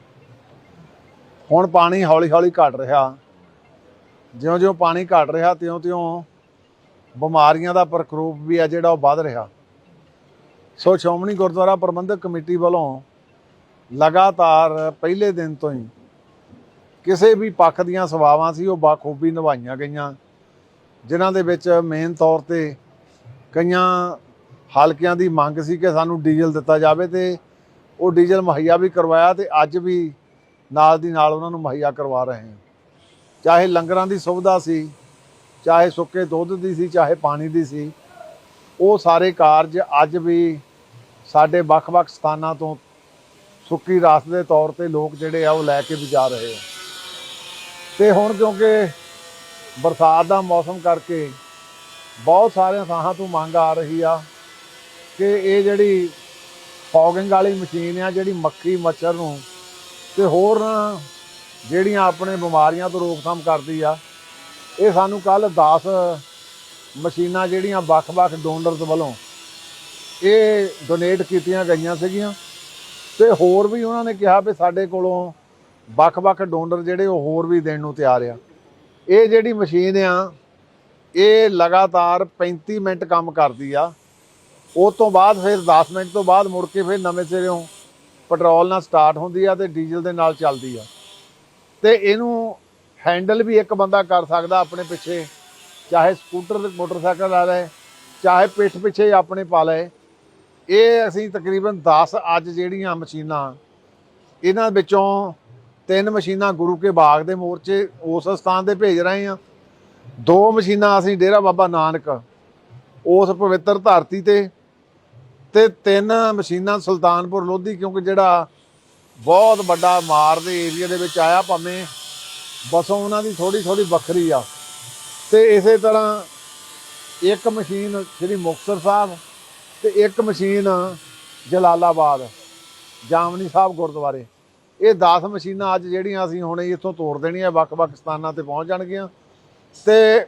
ਹੁਣ ਪਾਣੀ ਹੌਲੀ-ਹੌਲੀ ਘਟ ਰਿਹਾ। ਜਿਉਂ-ਜਿਉਂ ਪਾਣੀ ਘਟ ਰਿਹਾ, ਤਿਉਂ-ਤਿਉਂ ਬਿਮਾਰੀਆਂ ਦਾ ਪ੍ਰਕੋਪ ਵੀ ਆ ਜਿਹੜਾ ਉਹ ਵੱਧ ਰਿਹਾ। ਸੋ ਸ਼੍ਰੋਮਣੀ ਗੁਰਦੁਆਰਾ ਪ੍ਰਬੰਧਕ ਕਮੇਟੀ ਵੱਲੋਂ ਲਗਾਤਾਰ ਪਹਿਲੇ ਦਿਨ ਤੋਂ ਹੀ ਕਿਸੇ ਵੀ ਪੱਖ ਦੀਆਂ ਸੇਵਾਵਾਂ ਸੀ, ਉਹ ਬਾਖੂਬੀ ਨਿਭਾਈਆਂ ਗਈਆਂ, ਜਿਨ੍ਹਾਂ ਦੇ ਵਿੱਚ ਮੇਨ ਤੌਰ ਤੇ ਕਈਆਂ ਹਲਕਿਆਂ ਦੀ ਮੰਗ ਸੀ ਕਿ ਸਾਨੂੰ ਡੀਜ਼ਲ ਦਿੱਤਾ ਜਾਵੇ ਤੇ ਉਹ ਡੀਜ਼ਲ ਮੁਹੱਈਆ ਵੀ ਕਰਵਾਇਆ ਤੇ ਅੱਜ ਵੀ ਨਾਲ ਦੀ ਨਾਲ ਉਹਨਾਂ ਨੂੰ ਮੁਹੱਈਆ ਕਰਵਾ ਰਹੇ ਹਾਂ। ਚਾਹੇ ਲੰਗਰਾਂ ਦੀ ਸੁਵਿਧਾ ਸੀ, ਚਾਹੇ ਸੁੱਕੇ ਦੁੱਧ ਦੀ ਸੀ, ਚਾਹੇ ਪਾਣੀ ਦੀ ਸੀ, ਉਹ ਸਾਰੇ ਕਾਰਜ ਅੱਜ ਵੀ ਸਾਡੇ ਵੱਖ-ਵੱਖ ਸਥਾਨਾਂ ਤੋਂ ਸੁੱਕੀ ਰਾਸ ਦੇ ਤੌਰ ਤੇ ਲੋਕ ਜਿਹੜੇ ਆ ਉਹ ਲੈ ਕੇ ਵੀ ਜਾ ਰਹੇ ਆ। ਤੇ ਹੁਣ ਕਿਉਂਕਿ ਬਰਸਾਤ ਦਾ ਮੌਸਮ ਕਰਕੇ ਬਹੁਤ ਸਾਰਿਆਂ ਥਾਵਾਂ ਤੋਂ ਮੰਗ ਆ ਰਹੀ ਆ ਕਿ ਇਹ ਜਿਹੜੀ ਫੌਗਿੰਗ ਵਾਲੀ ਮਸ਼ੀਨ ਆ, ਜਿਹੜੀ ਮੱਖੀ ਮੱਛਰ ਨੂੰ, ਤੇ ਹੋਰ ਜਿਹੜੀਆਂ ਆਪਣੇ ਬਿਮਾਰੀਆਂ ਤੋਂ ਰੋਕਥਾਮ ਕਰਦੀ ਆ, ਇਹ ਸਾਨੂੰ ਕੱਲ 10 ਮਸ਼ੀਨਾਂ ਜਿਹੜੀਆਂ ਵੱਖ-ਵੱਖ ਡੋਨਰਸ ਵੱਲੋਂ ਇਹ ਡੋਨੇਟ ਕੀਤੀਆਂ ਗਈਆਂ ਸੀਗੀਆਂ। ਤੇ ਹੋਰ ਵੀ ਉਹਨਾਂ ਨੇ ਕਿਹਾ ਵੀ ਸਾਡੇ ਕੋਲੋਂ ਵੱਖ-ਵੱਖ ਡੋਨਰ ਜਿਹੜੇ ਉਹ ਹੋਰ ਵੀ ਦੇਣ ਨੂੰ ਤਿਆਰ ਆ। ਇਹ ਜਿਹੜੀ ਮਸ਼ੀਨ ਆ, ਇਹ ਲਗਾਤਾਰ 35 ਮਿੰਟ ਕੰਮ ਕਰਦੀ ਆ। ਉਸ ਤੋਂ ਬਾਅਦ ਫਿਰ 10 ਮਿੰਟ ਤੋਂ ਬਾਅਦ ਮੁੜ ਕੇ ਫਿਰ ਨਵੇਂ ਸਿਰਿਓਂ ਪੈਟਰੋਲ ਨਾਲ ਸਟਾਰਟ ਹੁੰਦੀ ਆ ਤੇ ਡੀਜ਼ਲ ਦੇ ਨਾਲ ਚੱਲਦੀ ਆ। ਤੇ ਇਹਨੂੰ ਹੈਂਡਲ ਵੀ ਇੱਕ ਬੰਦਾ ਕਰ ਸਕਦਾ ਆਪਣੇ ਪਿੱਛੇ, ਚਾਹੇ ਸਕੂਟਰ ਤੇ ਮੋਟਰਸਾਈਕਲ ਲਾ ਲਏ ਚਾਹੇ ਪਿੱਠ ਪਿੱਛੇ ਆਪਣੇ ਪਾ ਲਏ। ਇਹ ਅਸੀਂ ਤਕਰੀਬਨ 10 ਅੱਜ ਜਿਹੜੀਆਂ ਮਸ਼ੀਨਾਂ, ਇਹਨਾਂ ਵਿੱਚੋਂ ਤਿੰਨ ਮਸ਼ੀਨਾਂ ਗੁਰੂ ਕੇ ਬਾਗ ਦੇ ਮੋਰਚੇ ਉਸ ਸਥਾਨ ਤੇ ਭੇਜ ਰਹੇ ਹਾਂ। ਦੋ ਮਸ਼ੀਨਾਂ ਅਸੀਂ ਡੇਰਾ ਬਾਬਾ ਨਾਨਕ, ਉਸ ਪਵਿੱਤਰ ਧਰਤੀ ਤੇ ਤੇ ਤਿੰਨ ਮਸ਼ੀਨਾਂ ਸੁਲਤਾਨਪੁਰ ਲੋਧੀ, ਕਿਉਂਕਿ ਜਿਹੜਾ ਬਹੁਤ ਵੱਡਾ ਮਾਰ ਦੇ ਏਰੀਆ ਦੇ ਵਿੱਚ ਆਇਆ ਭਾਵੇਂ ਬਸੋਂ ਉਹਨਾਂ ਦੀ ਥੋੜੀ ਥੋੜੀ ਵੱਖਰੀ ਆ। ਤੇ ਇਸੇ ਤਰ੍ਹਾਂ ਇੱਕ ਮਸ਼ੀਨ ਸ੍ਰੀ ਮੁਕਤਸਰ ਸਾਹਿਬ ਤੇ ਇੱਕ ਮਸ਼ੀਨ ਜਲਾਲਾਬਾਦ, ਜਾਮਨੀ ਸਾਹਿਬ ਗੁਰਦੁਆਰੇ। ਇਹ 10 ਮਸ਼ੀਨਾਂ ਅੱਜ ਜਿਹੜੀਆਂ ਅਸੀਂ ਹੁਣੇ ਇੱਥੋਂ ਤੋੜ ਦੇਣੀਆਂ ਵੱਖ-ਵੱਖ ਸਥਾਨਾਂ ਤੇ ਪਹੁੰਚ ਜਾਣਗੀਆਂ। ਤੇ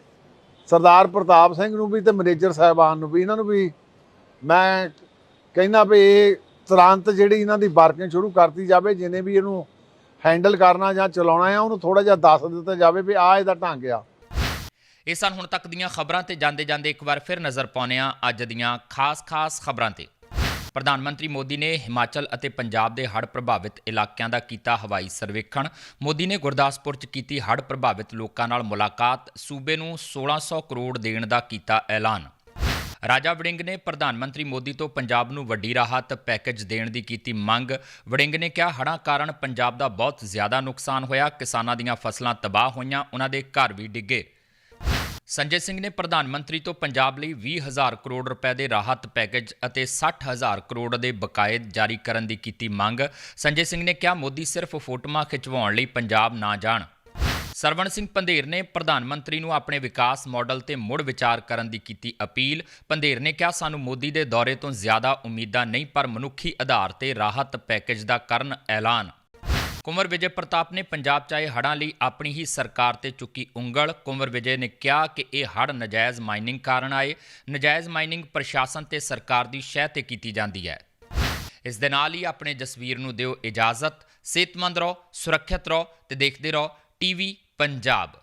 ਸਰਦਾਰ ਪ੍ਰਤਾਪ ਸਿੰਘ ਨੂੰ ਵੀ ਤੇ ਮੈਨੇਜਰ ਸਾਹਿਬਾਨ ਨੂੰ ਵੀ, ਇਹਨਾਂ ਨੂੰ ਵੀ ਮੈਂ ਕਹਿੰਦਾ ਵੀ ਇਹ ਤੁਰੰਤ ਜਿਹੜੀ ਇਹਨਾਂ ਦੀ ਵਰਕਿੰਗ ਸ਼ੁਰੂ ਕਰਤੀ ਜਾਵੇ ਜਿਹਨੇ ਵੀ ਇਹਨੂੰ ਹੈਂਡਲ ਕਰਨਾ ਜਾਂ ਚਲਾਉਣਾ ਆ, ਉਹਨੂੰ ਥੋੜਾ ਜਿਹਾ ਦੱਸ ਦਿੱਤਾ ਜਾਵੇ ਵੀ ਆ ਇਹਦਾ ਢੰਗ ਆ। ਇਹ ਸਨ ਹੁਣ ਤੱਕ ਦੀਆਂ ਖਬਰਾਂ ਤੇ ਜਾਂਦੇ ਜਾਂਦੇ ਇੱਕ ਵਾਰ ਫਿਰ ਨਜ਼ਰ ਪਾਉਂਦੇ ਹਾਂ ਅੱਜ ਦੀਆਂ ਖਾਸ-ਖਾਸ ਖਬਰਾਂ ਤੇ। ਪ੍ਰਧਾਨ ਮੰਤਰੀ ਮੋਦੀ ਨੇ ਹਿਮਾਚਲ ਅਤੇ ਪੰਜਾਬ ਦੇ ਹੜ੍ਹ ਪ੍ਰਭਾਵਿਤ ਇਲਾਕਿਆਂ ਦਾ ਕੀਤਾ ਹਵਾਈ ਸਰਵੇਖਣ। ਮੋਦੀ ਨੇ ਗੁਰਦਾਸਪੁਰ 'ਚ ਕੀਤੀ ਹੜ੍ਹ ਪ੍ਰਭਾਵਿਤ ਲੋਕਾਂ ਨਾਲ ਮੁਲਾਕਾਤ। ਸੂਬੇ ਨੂੰ 1600 ਕਰੋੜ ਦੇਣ ਦਾ ਕੀਤਾ ਐਲਾਨ। ਰਾਜਾ ਵੜਿੰਗ ਨੇ ਪ੍ਰਧਾਨ ਮੰਤਰੀ ਮੋਦੀ ਤੋਂ ਪੰਜਾਬ ਨੂੰ ਵੱਡੀ ਰਾਹਤ ਪੈਕੇਜ ਦੇਣ ਦੀ ਕੀਤੀ ਮੰਗ। ਵੜਿੰਗ ਨੇ ਕਿਹਾ, ਹੜ੍ਹਾਂ ਕਾਰਨ ਪੰਜਾਬ ਦਾ ਬਹੁਤ ਜ਼ਿਆਦਾ ਨੁਕਸਾਨ ਹੋਇਆ। ਕਿਸਾਨਾਂ ਦੀਆਂ ਫਸਲਾਂ ਤਬਾਹ ਹੋਈਆਂ, ਉਹਨਾਂ ਦੇ ਘਰ ਵੀ ਡਿੱਗੇ। ਸੰਜੇ ਸਿੰਘ ਨੇ ਪ੍ਰਧਾਨ ਮੰਤਰੀ ਤੋਂ ਪੰਜਾਬ ਲਈ 20000 ਕਰੋੜ ਰੁਪਏ ਦੇ ਰਾਹਤ ਪੈਕੇਜ ਅਤੇ 60000 ਕਰੋੜ ਦੇ ਬਕਾਏ ਜਾਰੀ ਕਰਨ ਦੀ ਕੀਤੀ ਮੰਗ। ਸੰਜੇ ਸਿੰਘ ਨੇ ਕਿਹਾ, ਮੋਦੀ ਸਿਰਫ ਫੋਟੋਆਂ ਖਿਚਵਾਉਣ ਲਈ ਪੰਜਾਬ ਨਾ ਜਾਣ। ਸਰਵਣ ਸਿੰਘ ਪੰਧੇਰ ਨੇ ਪ੍ਰਧਾਨ ਮੰਤਰੀ ਨੂੰ ਆਪਣੇ ਵਿਕਾਸ ਮਾਡਲ ਤੇ ਮੁੜ ਵਿਚਾਰ ਕਰਨ ਦੀ ਕੀਤੀ ਅਪੀਲ। ਪੰਧੇਰ ਨੇ ਕਿਹਾ, ਸਾਨੂੰ ਮੋਦੀ ਦੇ ਦੌਰੇ ਤੋਂ ਜ਼ਿਆਦਾ ਉਮੀਦਾਂ ਨਹੀਂ, ਪਰ ਮਨੁੱਖੀ ਆਧਾਰ ਤੇ ਰਾਹਤ ਪੈਕੇਜ ਦਾ ਕਰਨ ਐਲਾਨ। ਕੁੰਵਰ ਵਿਜੇ ਪ੍ਰਤਾਪ ਨੇ ਪੰਜਾਬ 'ਚ ਆਏ ਹੜ੍ਹਾਂ ਲਈ ਆਪਣੀ ਹੀ ਸਰਕਾਰ ਤੇ ਚੁੱਕੀ ਉਂਗਲ। ਕੁੰਵਰ ਵਿਜੇ ਨੇ ਕਿਹਾ ਕਿ ਇਹ ਹੜ੍ਹ ਨਜਾਇਜ਼ ਮਾਈਨਿੰਗ ਕਾਰਨ ਆਏ। ਨਜਾਇਜ਼ ਮਾਈਨਿੰਗ ਪ੍ਰਸ਼ਾਸਨ ਤੇ ਸਰਕਾਰ ਦੀ ਸ਼ਹਿ ਤੇ ਕੀਤੀ ਜਾਂਦੀ ਹੈ। ਇਸ ਦੇ ਨਾਲ ਹੀ ਆਪਣੇ ਜਸਵੀਰ ਨੂੰ ਦਿਓ ਇਜਾਜ਼ਤ। ਸਿਹਤਮੰਦ ਰਹੋ, ਸੁਰੱਖਿਅਤ ਰਹੋ ਤੇ ਦੇਖਦੇ ਰਹੋ। ਟੀਵੀ ਪੰਜਾਬ।